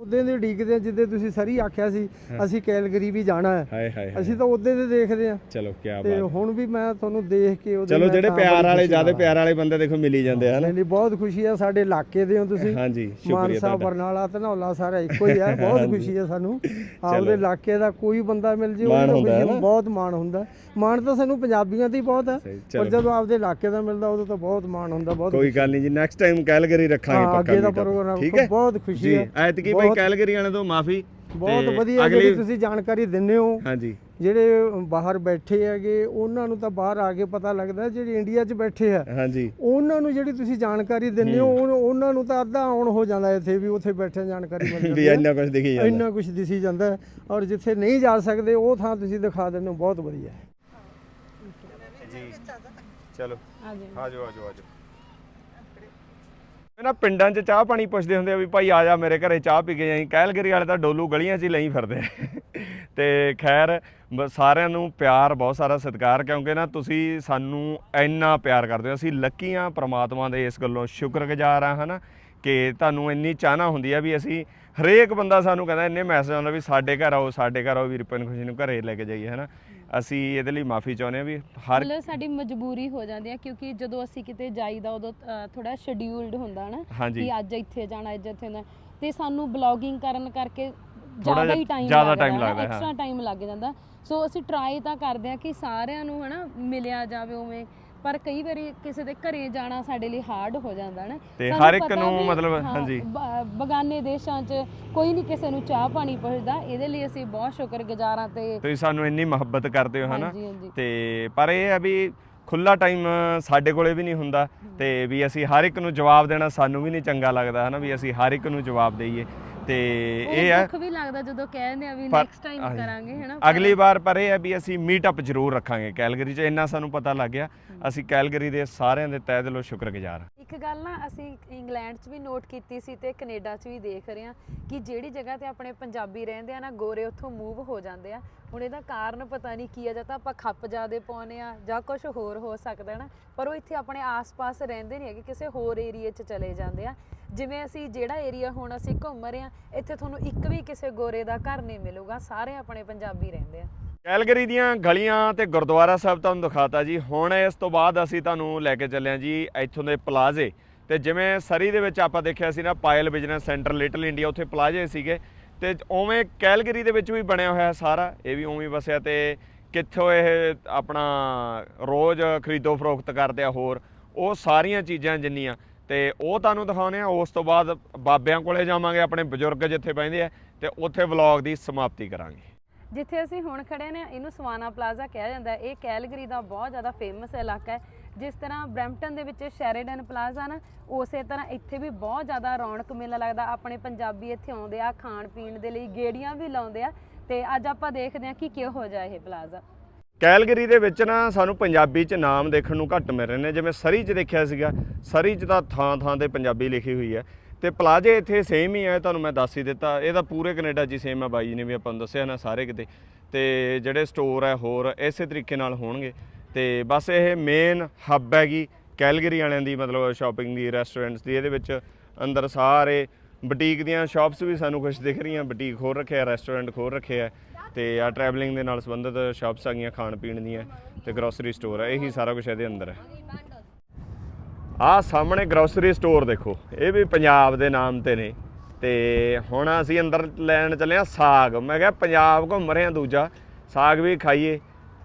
ਉਦੋਂ ਦੇ ਉਡੀਕਦੇ ਆ ਜਿੱਦੇ ਤੁਸੀਂ ਸਰੀ ਆਖਿਆ ਸੀ ਅਸੀਂ ਕੈਲਗਰੀ ਵੀ ਜਾਣਾ ਹੈ। ਹਾਏ ਹਾਏ ਅਸੀਂ ਤਾਂ ਉਦੋਂ ਦੇ ਦੇਖਦੇ ਆ। ਚਲੋ ਕੀ ਤੇ ਹੁਣ ਵੀ ਮੈਂ ਤੁਹਾਨੂੰ ਦੇਖ ਕੇ ਉਹਦੇ ਚਲੋ ਜਿਹੜੇ ਪਿਆਰ ਵਾਲੇ ਜ਼ਿਆਦਾ ਪਿਆਰ ਵਾਲੇ ਬੰਦੇ ਦੇਖੋ ਮਿਲੀ ਜਾਂਦੇ ਹਨ? ਨਹੀਂ ਬਹੁਤ ਖੁਸ਼ੀ ਆ ਸਾਡੇ ਇਲਾਕੇ ਦੇ ਹੋ ਤੁਸੀਂ। ਹਾਂਜੀ ਮਾਨਸਾ ਸ਼ੁਕਰੀਆ ਤੁਹਾਡਾ। ਬਰਨਾਲਾ ਧਨੌਲਾ ਸਾਰਾ ਇੱਕੋ ਹੀ ਆ <laughs> ਬਹੁਤ ਖੁਸ਼ੀ ਆ ਸਾਨੂੰ। ਆਪਦੇ ਇਲਾਕੇ ਦਾ ਕੋਈ ਬੰਦਾ ਮਿਲ ਜੇ ਮਾਣ ਉਹਨੂੰ ਹੁੰਦਾ ਹੈ ਖੁਸ਼ੀ ਨਾ? ਬਹੁਤ ਮਾਣ ਹੁੰਦਾ। ਮਾਣ ਤਾਂ ਸਾਨੂੰ ਪੰਜਾਬੀਆਂ ਤੇ ਹੀ ਬਹੁਤ ਸਹੀ, ਪਰ। ਜਦੋਂ ਆਪਦੇ ਇਲਾਕੇ ਦਾ ਮਿਲਦਾ ਉਦੋਂ ਤਾਂ ਬਹੁਤ ਮਾਣ ਹੁੰਦਾ ਬਹੁਤ ਕੋਈ ਗੱਲ ਨਹੀਂ ਜੀ ਨੈਕਸਟ ਟਾਈਮ ਕੈਲਗਰੀ ਰੱਖਾਂਗੇ ਹਾਂ, ਪੱਕਾ ਅੱਗੇ ਦਾ ਪ੍ਰੋਗਰਾਮ ਹੈ? ਬਹੁਤ ਖੁਸ਼ੀ ਜੀ ਹੈ ਐਤਕੀ ਭਾਈ ਕੈਲਗਰੀ ਵਾਲਿਆਂ ਤੋਂ ਮਾਫੀ ਬਹੁਤ ਵਧੀਆ ਜਿਹੜੀ ਤੁਸੀਂ ਜਾਣਕਾਰੀ ਦਿੰਦੇ ਹੋ। ਹਾਂਜੀ। ਜਿਹੜੇ ਬਾਹਰ ਬੈਠੇ ਹੈਗੇ ਉਹਨਾਂ ਨੂੰ ਤਾਂ ਬਾਹਰ ਆ ਕੇ ਪਤਾ ਲੱਗਦਾ ਜਿਹੜੇ ਇੰਡੀਆ 'ਚ ਬੈਠੇ ਆ। ਹਾਂਜੀ। ਉਹਨਾਂ ਨੂੰ ਜਿਹੜੀ ਤੁਸੀਂ ਜਾਣਕਾਰੀ ਦਿੰਦੇ ਹੋ ਉਹ- ਉਹਨਾਂ ਨੂੰ ਤਾਂ ਅੱਧਾ ਆਉਣ ਹੋ ਜਾਂਦਾ ਇੱਥੇ ਵੀ ਉੱਥੇ ਬੈਠੇ ਜਾਣਕਾਰੀ ਮਿਲ ਜਾਂਦੀ ਹੈ। ਇੰਨਾ ਕੁਝ ਦਿਖੀ ਜਾਂਦਾ। ਇੰਨਾ ਕੁਝ ਦਿਸੀ ਜਾਂਦਾ ਹੈ। ਔਰ ਜਿੱਥੇ ਨਹੀਂ ਜਾ ਸਕਦੇ ਉਹ ਥਾਂ ਤੁਸੀਂ ਦਿਖਾ ਦਿੰਦੇ ਹੋ ਬਹੁਤ ਵਧੀਆ ਹੈ। ਜੀ ਚਲੋ। ਆਜੋ। ਆਜੋ ਆਜੋ ਇਹਨਾਂ ਪਿੰਡਾਂ 'ਚ ਚਾਹ ਪਾਣੀ ਪੁੱਛਦੇ ਹੁੰਦੇ ਆ ਵੀ ਭਾਈ ਆ ਜਾ ਮੇਰੇ ਘਰੇ ਚਾਹ ਪੀ ਕੇ ਜਾਈ। ਕੈਲਗਰੀ ਵਾਲੇ ਤਾਂ ਡੋਲੂ ਗਲੀਆਂ 'ਚ ਹੀ ਲਈ ਫਿਰਦੇ ਆ। ਤੇ ਖੈਰ ਬ- ਸਾਰਿਆਂ ਨੂੰ ਪਿਆਰ ਬਹੁਤ ਸਾਰਾ ਸਤਿਕਾਰ ਕਿਉਂਕਿ ਨਾ ਤੁਸੀਂ ਸਾਨੂੰ ਇੰਨਾ ਪਿਆਰ ਕਰਦੇ ਹੋ। ਅਸੀਂ ਲੱਕੀ ਆ ਪ੍ਰਮਾਤਮਾ ਦੇ ਇਸ ਗੱਲੋਂ ਸ਼ੁਕਰਗੁਜ਼ਾਰ ਆ ਹਨਾ? ਕਿ ਤੁਹਾਨੂੰ ਇੰਨੀ ਚਾਹਨਾ ਹੁੰਦੀ ਆ ਵੀ ਅਸੀਂ ਹਰੇਕ ਬੰਦਾ ਸਾਨੂੰ ਕਹਿੰਦਾ ਇੰਨੇ ਮੈਸੇਜ ਆਉਂਦਾ ਵੀ ਸਾਡੇ ਘਰ ਆਓ ਸਾਡੇ ਘਰ ਆਓ ਵੀ ਰਿਪਨ ਖੁਸ਼ੀ ਨੂੰ ਘਰੇ ਲੈ ਕੇ ਜਾਈਏ ਹਨਾ? ਅਸੀਂ ਇਹਦੇ ਲਈ ਮਾਫੀ ਚਾਹੁੰਦੇ ਆ ਵੀ ਹਰ ਮਤਲਬ ਸਾਡੀ ਮਜਬੂਰੀ ਹੋ ਜਾਂਦੀ ਹੈ ਕਿਉਂਕਿ ਜਦੋਂ ਅਸੀਂ ਕਿਤੇ ਜਾਈਦਾ ਉਦੋਂ ਥੋੜਾ ਸ਼ਡਿਊਲਡ ਹੁੰਦਾ ਨਾ ਹਾਂਜੀ। ਕਿ ਅੱਜ ਇੱਥੇ ਜਾਣਾ ਅੱਜ ਇੱਥੇ ਜਾਣਾ। ਤੇ ਸਾਨੂੰ ਬਲੌਗਿੰਗ ਕਰਨ ਕਰਕੇ ਥੋੜ੍ਹਾ ਜ਼ਿਆਦਾ ਜਿਹਾ- ਹੀ ਟਾਈਮ ਜ਼ਿਆਦਾ time ਲੱਗਦਾ ਹੈ, ਐਕਸਟਰਾ ਟਾਈਮ ਲੱਗ ਜਾਂਦਾ। ਸੋ ਅਸੀਂ ਟਰਾਈ ਤਾਂ ਕਰਦੇ ਆ ਕਿ ਸਾਰਿਆਂ ਨੂੰ ਹਨਾ ਮਿਲਿਆ ਜਾਵੇ ਉਵੇਂ। ਪਰ ਕਈ ਵਾਰੀ ਕਿਸੇ ਦੇ ਘਰੇ ਜਾਣਾ ਸਾਡੇ ਲਈ ਹਾਰਡ ਹੋ ਜਾਂਦਾ ਨਾ। ਤੇ ਸਾਨੂੰ ਹਰ ਇੱਕ ਪਤਾ ਨੂੰ ਵੀ, ਮਤਲਬ, ਹਾਂ, ਹਾਂਜੀ। ਬ- ਬਗਾਨੇ ਦੇਸ਼ਾਂ 'ਚ ਕੋਈ ਨਹੀਂ ਕਿਸੇ ਨੂੰ ਚਾਹ ਪਾਣੀ ਪੁੱਛਦਾ ਇਹਦੇ ਲਈ ਅਸੀਂ ਬਹੁਤ ਸ਼ੁਕਰਗੁਜ਼ਾਰ ਹਾਂ ਤੇ ਤੁਸੀਂ ਸਾਨੂੰ ਇੰਨੀ ਮੁਹੱਬਤ ਕਰਦੇ ਹੋ ਹਨਾ? ਹਾਂਜੀ ਹਾਂਜੀ। ਤੇ ਪਰ ਇਹ ਹੈ ਵੀ ਖੁੱਲਾ ਟਾਈਮ ਸਾਡੇ ਕੋਲੇ ਵੀ ਨਹੀਂ ਹੁੰਦਾ ਤੇ ਵੀ ਅਸੀਂ ਹਰ ਇੱਕ ਨੂੰ ਜਵਾਬ ਦੇਣਾ ਸਾਨੂੰ ਵੀ ਨਹੀਂ ਚੰਗਾ ਲੱਗਦਾ ਹਨਾ? ਵੀ ਅਸੀਂ ਹਰ ਇੱਕ ਨੂੰ ਜਵਾਬ ਦਈਏ। ਤੇ ਇਹ ਹੈ ਦੁੱਖ ਵੀ ਲੱਗਦਾ ਜਦੋਂ ਕਹਿੰਦੇ ਆ ਵੀ ਪਰ- ਨੈਕਸਟ ਟਾਈਮ ਹਾਂਜੀ। ਕਰਾਂਗੇ ਹੈਨਾ? ਅਗਲੀ ਵਾਰ ਪਰ ਇਹ ਹੈ ਵੀ ਅਸੀਂ ਮੀਟਅਪ ਜ਼ਰੂਰ ਰੱਖਾਂਗੇ ਕੈਲਗਰੀ 'ਚ ਇੰਨਾ ਸਾਨੂੰ ਪਤਾ ਲੱਗ ਗਿਆ। ਅਸੀਂ ਕੈਲਗਰੀ ਦੇ ਸਾਰਿਆਂ ਦੇ ਤਹਿ ਦਿਲੋਂ ਸ਼ੁਕਰਗੁਜ਼ਾਰ ਹਾਂ। ਇੱਕ ਗੱਲ ਨਾ ਅਸੀਂ ਇੰਗਲੈਂਡ 'ਚ ਵੀ ਨੋਟ ਕੀਤੀ ਸੀ ਤੇ ਕੈਨੇਡਾ 'ਚ ਵੀ ਦੇਖ ਰਹੇ ਹਾਂ ਕਿ ਜਿਹੜੀ ਜਗ੍ਹਾ ਤੇ ਆਪਣੇ ਪੰਜਾਬੀ ਰਹਿੰਦੇ ਆ ਨਾ ਗੋਰੇ ਉੱਥੋਂ ਮੂਵ ਹੋ ਜਾਂਦੇ ਆ ਹੁਣ ਇਹਦਾ ਕਾਰਨ ਪਤਾ ਨਹੀਂ ਕੀ ਆ, ਜਾਂ ਤਾਂ ਆਪਾਂ ਖੱਪ ਜਾਦੇ ਪਾਉਨੇ ਆ, ਜਾਂ ਕੁਝ ਹੋਰ ਹੋ ਸਕਦਾ ਨਾ। ਪਰ ਉਹ ਇੱਥੇ ਆਪਣੇ ਆਸ-ਪਾਸ ਰਹਿੰਦੇ ਨਹੀਂ ਹੈਗੇ, ਕਿਸੇ ਹੋਰ ਏਰੀਆ 'ਚ ਚਲੇ ਜਾਂਦੇ ਆ। ਜਿਵੇਂ ਅਸੀਂ ਜਿਹੜਾ ਏਰੀਆ ਹੁਣ ਅਸੀਂ ਘੁੰਮ ਰਹੇ ਆ, ਇੱਥੇ ਤੁਹਾਨੂੰ ਇੱਕ ਵੀ ਕਿਸੇ ਗੋਰੇ ਦਾ ਘਰ ਨਹੀਂ ਮਿਲੂਗਾ, ਸਾਰੇ ਆਪਣੇ ਪੰਜਾਬੀ ਰਹਿੰਦੇ ਆ। ਕੈਲਗਰੀ ਦੀਆਂ ਗਲੀਆਂ ਤੇ ਗੁਰਦੁਆਰਾ ਸਾਹਿਬ ਤੁਹਾਨੂੰ ਦਿਖਾਤਾ ਜੀ। ਹੁਣ ਇਸ ਤੋਂ ਬਾਅਦ ਅਸੀਂ ਤੁਹਾਨੂੰ ਲੈ ਕੇ ਚੱਲੇ ਹਾਂ ਜੀ ਇੱਥੋਂ ਦੇ ਪਲਾਜ਼ੇ। ਤੇ ਜਿਵੇਂ ਸਰੀ ਦੇ ਵਿੱਚ ਆਪਾਂ ਦੇਖਿਆ ਸੀ ਨਾ, Payal business centre, little India, ਉੱਥੇ ਪਲਾਜ਼ੇ ਸੀਗੇ। ਤੇ ਉਵੇਂ ਕੈਲਗਰੀ ਦੇ ਵਿੱਚ ਵੀ ਬਣਿਆ ਹੋਇਆ ਸਾਰਾ, ਇਹ ਵੀ ਉਵੇਂ ਵਸਿਆ ਤੇ ਕਿੱਥੋਂ ਇਹ ਆਪਣਾ ਰੋਜ਼ ਖਰੀਦੋ ਫਰੋਖਤ ਕਰਦੇ ਆ ਹੋਰ, ਉਹ ਸਾਰੀਆਂ ਚੀਜ਼ਾਂ ਜਿੰਨੀਆਂ, ਤੇ ਉਹ ਤੁਹਾਨੂੰ ਦਿਖਾਉਣੇ ਆ, ਉਸ ਤੋਂ ਬਾਅਦ ਬਾਬਿਆਂ ਕੋਲੇ ਜਾਵਾਂਗੇ, ਆਪਣੇ ਬਜ਼ੁਰਗ ਜਿੱਥੇ ਬਹਿੰਦੇ ਆ, ਤੇ ਉੱਥੇ ਵਲੌਗ ਦੀ ਸਮਾਪਤੀ ਕਰਾਂਗੇ। ਜਿੱਥੇ ਅਸੀਂ ਹੁਣ ਖੜੇ ਨੇ, ਇਹਨੂੰ ਸਵਾਨਾ ਪਲਾਜ਼ਾ ਕਿਹਾ ਜਾਂਦਾ, ਇਹ ਕੈਲਗਰੀ ਦਾ ਬਹੁਤ ਜ਼ਿਆਦਾ ਫੇਮਸ ਇਲਾਕਾ ਹੈ ਜਿਸ ਤਰ੍ਹਾਂ ਬਰੈਂਪਟਨ ਦੇ ਵਿੱਚ ਸ਼ੈਰੇਡਨ ਪਲਾਜ਼ਾ ਨਾ, ਉਸੇ ਤਰ੍ਹਾਂ ਇੱਥੇ ਵੀ ਬਹੁਤ ਜ਼ਿਆਦਾ ਰੌਣਕ ਮੇਲਾ ਲੱਗਦਾ। ਆਪਣੇ ਪੰਜਾਬੀ ਇੱਥੇ ਆਉਂਦੇ ਆ, ਖਾਣ ਪੀਣ ਦੇ ਲਈ ਗੇੜੀਆਂ ਵੀ ਲਾਉਂਦੇ ਆ ਤੇ ਅੱਜ ਆਪਾਂ ਦੇਖਦੇ ਹਾਂ ਕਿ ਕਿਹੋ ਜਿਹਾ ਇਹ ਪਲਾਜ਼ਾ। ਕੈਲਗਰੀ ਦੇ ਵਿੱਚ ਨਾ ਸਾਨੂੰ ਪੰਜਾਬੀ 'ਚ ਨਾਮ ਦੇਖਣ ਨੂੰ ਘੱਟ ਮਿਲ ਰਹੇ ਨੇ, ਜਿਵੇਂ ਸਰੀ 'ਚ ਦੇਖਿਆ ਸੀਗਾ ਸਰੀ 'ਚ ਤਾਂ ਥਾਂ ਥਾਂ ਤੇ ਪੰਜਾਬੀ ਲਿਖੀ ਹੋਈ ਹੈ ਤੇ ਪਲਾਜ਼ੇ ਇੱਥੇ ਸੇਮ ਹੀ ਹੈ ਤੁਹਾਨੂੰ ਮੈਂ ਦੱਸ ਹੀ ਦਿੱਤਾ। ਇਹ ਤਾਂ ਪੂਰੇ ਕੈਨੇਡਾ 'ਚ ਹੀ ਸੇਮ ਹੈ ਬਾਈ ਜੀ ਨੇ ਵੀ ਆਪਾਂ ਨੂੰ ਦੱਸਿਆ ਨਾ, ਸਾਰੇ ਕਿਤੇ। ਤੇ ਜਿਹੜੇ ਸਟੋਰ ਹੈ ਹੋਰ ਇਸੇ ਤਰੀਕੇ ਨਾਲ ਹੋਣਗੇ। ਤੇ ਬਸ ਇਹ ਮੇਨ ਹੱਬ ਹੈਗੀ, ਕੈਲਗਰੀ ਵਾਲਿਆਂ ਦੀ, ਮਤਲਬ ਸ਼ਾਪਿੰਗ ਦੀ ਰੈਸਟੋਰੈਂਟਸ ਦੀ, ਇਹਦੇ ਵਿੱਚ ਅੰਦਰ ਸਾਰੇ ਬੁਟੀਕ ਦੀਆਂ ਸ਼ਾਪਸ ਵੀ ਸਾਨੂੰ ਕੁਝ ਦਿਖ ਰਹੀਆਂ ਬੁਟੀਕ ਖੋਲ ਰੱਖਿਆ ਰੈਸਟੋਰੈਂਟ ਖੋਲ ਰੱਖਿਆ ਤੇ ਆ ਟਰੈਵਲਿੰਗ ਦੇ ਨਾਲ ਸੰਬੰਧਿਤ ਸ਼ਾਪਸ ਆ ਗਈਆਂ ਖਾਣ ਪੀਣ ਦੀਆਂ ਤੇ ਗਰੋਸਰੀ ਸਟੋਰ ਹੈ, ਇਹੀ ਸਾਰਾ ਕੁਝ ਇਹਦੇ ਅੰਦਰ ਹੈ। ਆਹ ਸਾਹਮਣੇ ਗਰੋਸਰੀ ਸਟੋਰ ਦੇਖੋ, ਇਹ ਵੀ ਪੰਜਾਬ ਦੇ ਨਾਮ ਤੇ ਨੇ ਤੇ ਹੁਣ ਅਸੀਂ ਅੰਦਰ ਲੈਣ ਚੱਲੇ ਆ ਸਾਗ, ਮੈਂ ਕਿਹਾ ਪੰਜਾਬ ਘੁੰਮ ਰਹੇ ਆ ਦੂਜਾ, ਸਾਗ ਵੀ ਖਾਈਏ।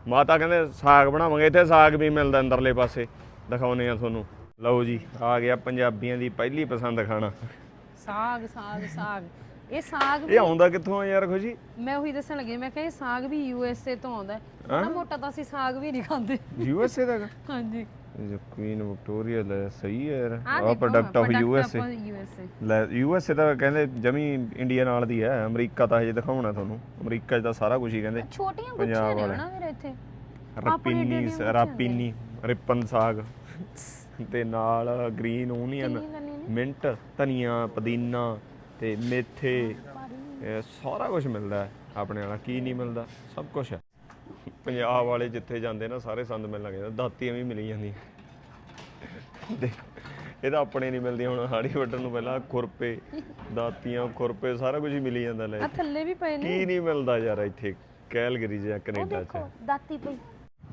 ਮਾਤਾ ਕਹਿੰਦੇ ਸਾਗ ਬਣਾਵਾਂਗੇ ਇੱਥੇ ਸਾਗ ਵੀ ਮਿਲਦਾ ਅੰਦਰਲੇ ਪਾਸੇ। ਦਿਖਾਉਨੇ ਆ ਤੁਹਾਨੂੰ। ਲਓ ਜੀ ਆ ਗਿਆ ਪੰਜਾਬੀਆਂ ਦੀ ਪਹਿਲੀ ਪਸੰਦ ਖਾਣਾ। ਸਾਗ ਸਾਗ ਸਾਗ। ਇਹ ਸਾਗ ਇਹ ਆਉਂਦਾ ਕਿੱਥੋਂ ਆ ਯਾਰ ਖੁਸ਼ੀ ਮੈਂ ਉਹੀ ਦੱਸਣ ਲੱਗੀ ਮੈਂ ਕਿਹਾ ਇਹ ਸਾਗ ਵੀ ਯੂਐਸਏ ਤੋਂ ਆਉਂਦਾ ਹੈ। ਨਾ ਮੋਟਾ ਤਾਂ ਅਸੀਂ ਸਾਗ ਵੀ ਨਹੀਂ ਖਾਂਦੇ। ਯੂ ਐਸ ਏ ਦਾ? ਹਾਂਜੀ। ਇਹ ਜੋ ਕੁਈਨ ਵਿਕਟੋਰੀਆ ਲੈ ਸਹੀ ਹੈ ਯਾਰ। ਆਹ product of U S A ਲੈ ਯੂ ਐਸ ਏ ਤਾਂ ਕਹਿੰਦੇ ਜਮੀ ਇੰਡੀਆ ਨਾਲ ਦੀ ਹੈ ਅਮਰੀਕਾ ਤਾਂ ਹਜੇ ਦਿਖਾਉਣਾ ਤੁਹਾਨੂੰ। ਅਮਰੀਕਾ 'ਚ ਤਾਂ ਸਾਰਾ ਕੁਝ ਹੀ ਕਹਿੰਦੇ। ਛੋਟੀਆਂ ਪੰਜਾਬ ਨੇ ਵਾਲੇ। ਵੀਰੇ ਇੱਥੇ। ਰਪੀਨੀ ਸਾਗ। <laughs> ਤੇ ਨਾਲ ਗ੍ਰੀਨ ਓਨੀਅਨ ਕਿੰਨੀ ਲੈਣੀ ਨੇ? ਮਿੰਟ ਧਨੀਆ ਪੁਦੀਨਾ ਤੇ ਮੇਥੇ। ਇਹ ਸਾਰਾ ਕੁਝ ਮਿਲਦਾ ਹੈ ਆਪਣੇ ਵਾਲਾ। ਕੀ ਨਹੀਂ ਮਿਲਦਾ? ਸਭ ਕੁਝ ਹੈ। ਪੰਜਾਬ ਵਾਲੇ ਜਿੱਥੇ ਜਾਂਦੇ ਨਾ ਸਾਰੇ ਸੰਦ ਮਿਲਣ ਲੱਗ ਜਾਂਦੇ ਦਾਤੀਆਂ ਵੀ ਮਿਲੀ ਜਾਂਦੀਆਂ। ਦੇਖ, ਇਹ ਤਾਂ ਆਪਣੇ ਨਹੀਂ ਮਿਲਦੀਆਂ ਹੁਣ ਹਾੜੀ ਵੱਢਣ ਨੂੰ ਪਹਿਲਾਂ ਖੁਰਪੇ ਦਾਤੀਆਂ ਖੁਰਪੇ ਸਾਰਾ ਕੁਝ ਹੀ ਮਿਲੀ ਜਾਂਦਾ ਲੈ। ਆ ਥੱਲੇ ਵੀ ਪਏ ਨੇ। ਕੀ ਨਹੀਂ ਮਿਲਦਾ ਯਾਰ ਇੱਥੇ ਕੈਲਗਰੀ ਜਾਂ ਉਹ ਕੈਨੇਡਾ 'ਚ। ਦੇਖੋ ਦਾਤੀ ਪਈ।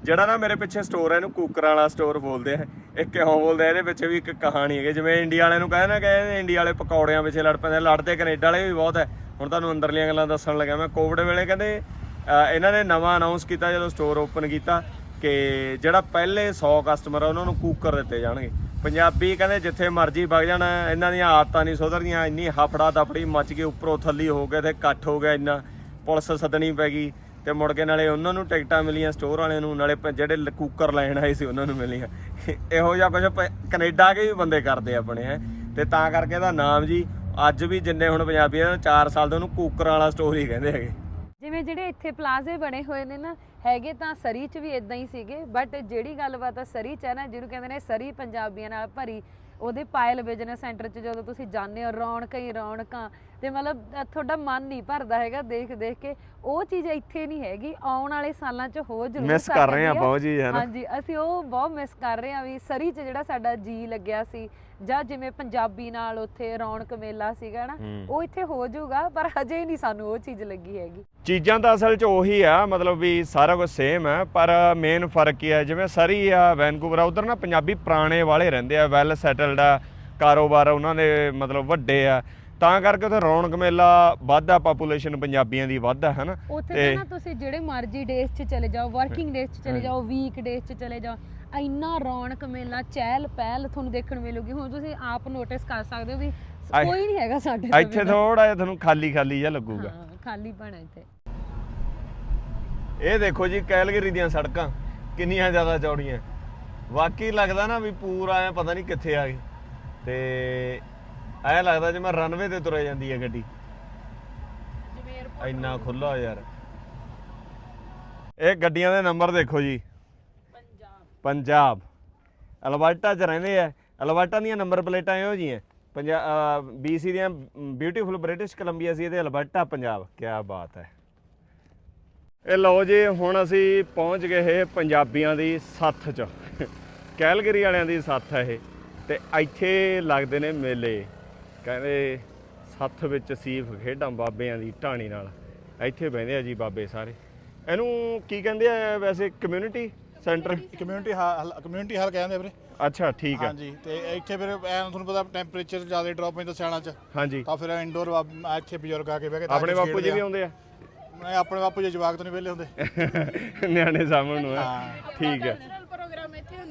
ਜਿਹੜਾ ਨਾ ਮੇਰੇ ਪਿੱਛੇ ਸਟੋਰ ਹੈ ਇਹਨੂੰ ਕੁੱਕਰ ਵਾਲਾ ਸਟੋਰ ਬੋਲਦੇ ਆ ਇਹ ਕਿਉਂ ਬੋਲਦੇ ਆ ਇਹਦੇ ਪਿੱਛੇ ਵੀ ਇੱਕ ਕਹਾਣੀ ਹੈਗੀ ਜਿਵੇਂ ਇੰਡੀਆ ਵਾਲਿਆਂ ਨੂੰ ਕਹਿੰਦੇ ਨਾ ਕਿ ਇੰਡੀਆ ਵਾਲੇ ਪਕੌੜਿਆਂ ਪਿੱਛੇ ਲੜ ਪੈਂਦੇ ਆ, ਲੜਦੇ ਕੈਨੇਡਾ ਵਾਲੇ ਵੀ ਬਹੁਤ ਹੈ। ਹੁਣ ਤੁਹਾਨੂੰ ਅੰਦਰਲੀਆਂ ਗੱਲਾਂ ਦੱਸਣ ਲੱਗਾ ਮੈਂ ਕੋਵਿਡ ਵੇਲੇ ਕਹਿੰਦੇ ਇਹਨਾਂ ਨੇ ਨਵਾਂ ਅਨਾਉਂਸ ਕੀਤਾ ਜਦੋਂ ਸਟੋਰ ਓਪਨ ਕੀਤਾ ਕਿ ਜਿਹੜਾ ਪਹਿਲੇ 100 ਕਸਟਮਰ ਆ, ਉਹਨਾਂ ਨੂੰ ਕੂਕਰ ਦਿੱਤੇ ਜਾਣਗੇ। ਪੰਜਾਬੀ ਕਹਿੰਦੇ ਜਿੱਥੇ ਮਰਜ਼ੀ ਵਗ ਜਾਣ, ਇਹਨਾਂ ਦੀਆਂ ਆਦਤਾਂ ਨਹੀਂ ਸੁਧਰਦੀਆਂ, ਇੰਨੀ ਹਫੜਾ ਦਫੜੀ ਮੱਚ ਕੇ ਉੱਪਰੋਂ ਥੱਲੀ ਹੋ ਗਏ ਤੇ ਇਕੱਠ ਹੋ ਗਿਆ ਇੰਨਾ, ਪੁਲਿਸ ਸੱਦਣੀ ਪੈ ਗਈ ਤੇ ਮੁੜ ਕੇ ਨਾਲੇ ਉਹਨਾਂ ਨੂੰ ਟਿਕਟਾਂ ਮਿਲੀਆਂ ਸਟੋਰ ਵਾਲਿਆਂ ਨੂੰ, ਨਾਲੇ ਪ- ਜਿਹੜੇ ਲ- ਕੁੱਕਰ ਲੈਣ ਆਏ ਸੀ ਉਹਨਾਂ ਨੂੰ ਮਿਲੀਆਂ। <laughs> ਇਹੋ ਜਿਹਾ ਕੁਝ ਪ- ਕੈਨੇਡਾ ਕੇ ਵੀ ਬੰਦੇ ਕਰਦੇ ਆਪਣੇ, ਹੈ। ਤੇ ਤਾਂ ਕਰਕੇ ਇਹਦਾ ਨਾਮ ਜੀ, ਅੱਜ ਵੀ ਜਿੰਨੇ ਹੁਣ ਪੰਜਾਬੀ ਆ 4 ਸਾਲ ਦੇ ਉਹਨੂੰ ਕੁੱਕਰ ਵਾਲਾ ਸਟੋਰ ਹੀ ਕਹਿੰਦੇ ਹੈਗੇ। ਜਿਵੇਂ ਜਿਹੜੇ ਇੱਥੇ ਪਲਾਜ਼ੇ ਬਣੇ ਹੋਏ ਨੇ ਨਾ ਹੈਗੇ ਤਾਂ ਸਰੀ 'ਚ ਵੀ ਇਦਾਂ ਹੀ ਸੀਗੇ ਬਟ ਜਿਹੜੀ ਗੱਲਬਾਤ ਆ ਸਰੀ 'ਚ ਹੈ ਨਾ ਜਿਹਨੂੰ ਕਹਿੰਦੇ ਨੇ ਸਰੀ ਪੰਜਾਬੀਆਂ ਨਾਲ ਭਰੀ ਉਹਦੇ ਪਾਇਲ ਬਿਜ਼ਨਸ ਸੈਂਟਰ 'ਚ ਜਦੋਂ ਤੁਸੀਂ ਜਾਂਦੇ ਹੋ ਰੌਣਕਾਂ ਹੀ ਰੌਣਕਾਂ ਤੇ ਮਤਲਬ ਤੁਹਾਡਾ ਮਨ ਨਹੀਂ ਭਰਦਾ ਹੈਗਾ ਦੇਖ ਦੇਖ ਕੇ ਉਹ ਚੀਜ਼ ਇੱਥੇ ਨਹੀਂ ਹੈਗੀ ਆਉਣ ਵਾਲੇ ਸਾਲਾਂ 'ਚ ਹੋ ਜ਼ਰੂਰ ਮਿਸ ਕਰ ਰਹੇ ਆ। ਬਹੁਤ ਜੀ ਹੈ ਨਾ ਹਾਂਜੀ ਅਸੀਂ ਉਹ ਬਹੁਤ ਮਿਸ ਕਰ ਰਹੇ ਹਾਂ ਵੀ ਸਰੀ 'ਚ ਜਿਹੜਾ ਸਾਡਾ ਜੀ ਲੱਗਿਆ ਸੀ ਜਾਂ ਜਿਵੇਂ ਪੰਜਾਬੀ ਨਾਲ ਉੱਥੇ ਰੌਣਕ ਮੇਲਾ ਸੀਗਾ ਨਾ ਹੂੰ। ਉਹ ਇੱਥੇ ਹੋ ਜਾਊਗਾ ਪਰ ਹਜੇ ਨਹੀਂ ਸਾਨੂੰ ਉਹ ਚੀਜ਼ ਲੱਗੀ ਹੈਗੀ। ਚੀਜ਼ਾਂ ਤਾਂ ਅਸਲ 'ਚ ਉਹੀ ਆ ਮਤਲਬ ਵੀ ਸਾਰਾ ਕੁਝ ਸੇਮ ਹੈ ਪਰ ਮੇਨ ਫ਼ਰਕ ਕੀ ਹੈ ਜਿਵੇਂ ਸਰੀ ਆ ਵੈਨਕੂਵਰ ਆ ਉਧਰ ਨਾ ਪੰਜਾਬੀ ਪੁਰਾਣੇ ਵਾਲੇ ਰਹਿੰਦੇ ਆ ਵੈਲ ਸੈਟਲਡ ਆ ਕਾਰੋਬਾਰ ਉਹਨਾਂ ਦੇ ਮਤਲਬ ਵੱਡੇ ਆ। ਤਾਂ ਕਰਕੇ ਉੱਥੇ ਰੌਣਕ ਮੇਲਾ ਵੱਧ ਪਾਪੂਲੇਸ਼ਨ ਪੰਜਾਬੀਆਂ ਦੀ ਵੱਧ ਆ ਹਨਾ? ਉੱਥੇ ਤਾਂ ਨਾ ਤੁਸੀਂ ਜਿਹੜੇ ਮਰਜ਼ੀ ਡੇਸ 'ਚ ਚਲੇ ਜਾਓ ਵਰਕਿੰਗ ਡੇਸ 'ਚ ਚਲੇ ਜਾਓ ਵੀਕ ਡੇਸ 'ਚ ਚਲੇ ਜਾਓ ਇੰਨਾ ਰੌਣਕ ਮੇਲਾ ਚਹਿਲ ਪਹਿਲ ਤੁਹਾਨੂੰ ਦੇਖਣ ਮਿਲੂਗੀ। ਹੁਣ ਤੁਸੀਂ ਆਪ ਨੋਟਿਸ ਕਰ ਸਕਦੇ ਹੋ ਵੀ ਆਏ- ਕੋਈ ਨਹੀਂ ਹੈਗਾ ਸਾਡੇ ਤੋਂ ਇੱਥੇ ਬਿਨਾਂ। ਥੋੜਾ ਜਿਹਾ ਤੁਹਾਨੂੰ ਖਾਲੀ ਖਾਲੀ ਜਿਹਾ ਲੱਗੂਗਾ। ਹਾਂ ਖਾਲੀ ਬਣਾ ਇੱਥੇ। ਇਹ ਦੇਖੋ ਜੀ ਕੈਲਗਰੀ ਦੀਆਂ ਸੜਕਾਂ ਕਿੰਨੀਆਂ ਜ਼ਿਆਦਾ ਚੌੜੀਆਂ। ਵਾਕਈ ਲੱਗਦਾ ਨਾ ਵੀ ਪੂਰਾ ਐ ਪਤਾ ਨਹੀਂ ਕਿੱਥੇ ਆ ਗਏ। ਤੇ ਐ ਲੱਗਦਾ ਜਿਵੇਂ ਰਨਵੇ ਤੇ ਤੁਰੇ ਜਾਂਦੀ ਹੈ ਗੱਡੀ। ਇੰਨਾ ਖੁੱਲਾ ਯਾਰ। ਇਹ ਗੱਡੀਆਂ ਦੇ ਨੰਬਰ ਦੇਖੋ ਜੀ। ਪੰਜਾਬ। ਅਲਬਰਟਾ 'ਚ ਰਹਿੰਦੇ ਆ। ਅਲਬਰਟਾ ਦੀਆਂ ਨੰਬਰ ਪਲੇਟਾਂ ਇਹੋ ਜੀਆਂ ਪੰਜਾਬ ਬੀਸੀ ਦੀਆਂ ਬਿਊਟੀਫੁਲ ਬ੍ਰਿਟਿਸ਼ ਕੋਲੰਬੀਆ ਸੀ ਇਹਦੇ ਅਲਬਰਟਾ ਪੰਜਾਬ। ਕੀ ਬਾਤ ਹੈ। ਇਹ ਲਓ ਜੀ, ਹੁਣ ਅਸੀਂ ਪਹੁੰਚ ਗਏ ਪੰਜਾਬੀਆਂ ਦੀ ਸੱਥ 'ਚ। ਕੈਲਗਰੀ ਵਾਲਿਆਂ ਦੀ ਸੱਥ ਹੈ ਇਹ। ਤੇ ਇੱਥੇ ਲੱਗਦੇ ਨੇ ਮੇਲੇ। ਕਹਿੰਦੇ ਸੱਥ ਵਿੱਚ ਸੀਫ ਖੇਡਾਂ ਬਾਬਿਆਂ ਦੀ ਢਾਣੀ ਨਾਲ। ਇੱਥੇ ਬਹਿੰਦੇ ਆ ਜੀ ਬਾਬੇ ਸਾਰੇ। ਇਹਨੂੰ ਕੀ ਕਹਿੰਦੇ ਆ ਵੈਸੇ community centre community hall community hall ਕਹਿੰਦੇ ਵੀਰੇ। ਅੱਛਾ ਠੀਕ ਹੈ ਹਾਂਜੀ ਤੇ ਇੱਥੇ ਫਿਰ ਐ ਤੁਹਾਨੂੰ ਪਤਾ ਟੈਂਪਰੇਚਰ ਜ਼ਿਆਦਾ ਡ੍ਰੌਪ ਹੁੰਦਾ ਸਿਆਲਾਂ ਚ। ਹਾਂਜੀ। ਤਾਂ ਫਿਰ ਇੰਡੋਰ ਇੱਥੇ ਬਜ਼ੁਰਗ ਆ ਕੇ ਬਹਿ ਕੇ ਆਪਣੇ ਬਾਪੂ ਜੀ ਵੀ। ਆਉਂਦੇ ਆ? ਆਪਣੇ ਆਪਣੇ ਬਾਪੂ ਜੀ ਜਵਾਕ ਤੋਂ ਨਹੀਂ ਵਿਹਲੇ ਹੁੰਦੇ। ਨਿਆਣੇ ਸਾਹਮਣ ਨੂੰ ਹੈ? ਠੀਕ ਹੈ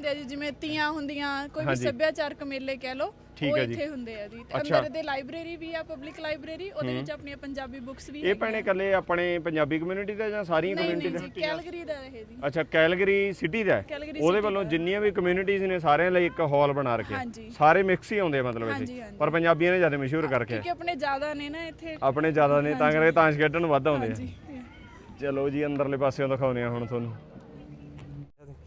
ਹੁੰਦੇ ਆ ਜੀ ਜਿਵੇਂ ਤੀਆਂ ਹੁੰਦੀਆਂ ਕੋਈ ਵੀ ਹਾਂਜੀ। ਸੱਭਿਆਚਾਰਕ ਮੇਲੇ ਕਹਿ ਲਓ ਠੀਕ ਉਹ ਹੈ ਜੀ। ਇੱਥੇ ਹੁੰਦੇ ਆ ਜੀ ਤੇ ਅੱਛਾ। ਅੰਦਰ ਦੇ ਲਾਇਬ੍ਰੇਰੀ ਵੀ ਆ ਪਬਲਿਕ ਲਾਇਬ੍ਰੇਰੀ ਉਹਦੇ ਵਿੱਚ ਆਪਣੀਆਂ ਪੰਜਾਬੀ ਬੁੱਕਸ ਵੀ ਇਹ ਭੈਣੇ ਕੱਲੇ ਆਪਣੇ ਪੰਜਾਬੀ ਕਮਿਊਨਿਟੀ ਦਾ ਜਾਂ ਸਾਰੀਆਂ ਨਹੀਂ ਕਮਿਊਨਿਟੀ ਨਹੀਂ ਦਾ ਜੀ ਕੈਲਗਰੀ ਦਾ ਇਹ ਜੀ ਅੱਛਾ ਕੈਲਗਰੀ ਸਿਟੀ ਦਾ ਹੈ? ਕੈਲਗਰੀ ਉਹਦੇ city ਵੱਲੋਂ। ਜਿੰਨੀਆਂ ਵੀ ਕਮਿਊਨਿਟੀਜ਼ ਨੇ ਸਾਰਿਆਂ ਲਈ ਇੱਕ ਹਾਲ ਬਣਾ ਰੱਖਿਆ ਹਾਂਜੀ। ਸਾਰੇ ਮਿਕਸ ਹੀ ਆਉਂਦੇ ਆ ਮਤਲਬ ਹਾਂਜੀ, ਇੱਥੇ ਹਾਂਜੀ। ਪਰ ਪੰਜਾਬੀਆਂ ਨੇ ਜ਼ਿਆਦਾ ਮਸ਼ਹੂਰ ਕਰਕੇ ਕਿਉਂਕਿ ਆਪਣੇ ਜ਼ਿਆਦਾ ਨੇ ਨਾ ਇੱਥੇ ਆਪਣੇ ਜ਼ਿਆਦਾ ਨੇ ਤਾਂ ਕਰਕੇ ਤਾਂਸ਼ ਖੇਡਣ ਨੂੰ ਵੱਧ ਆਉਂਦੇ ਆ ਜੀ ਚਲੋ ਜੀ ਅੰਦਰਲੇ ਪਾਸਿਓਂ ਦਿਖਾਉਨੇ ਆ ਹੁਣ ਤੁਹਾਨੂੰ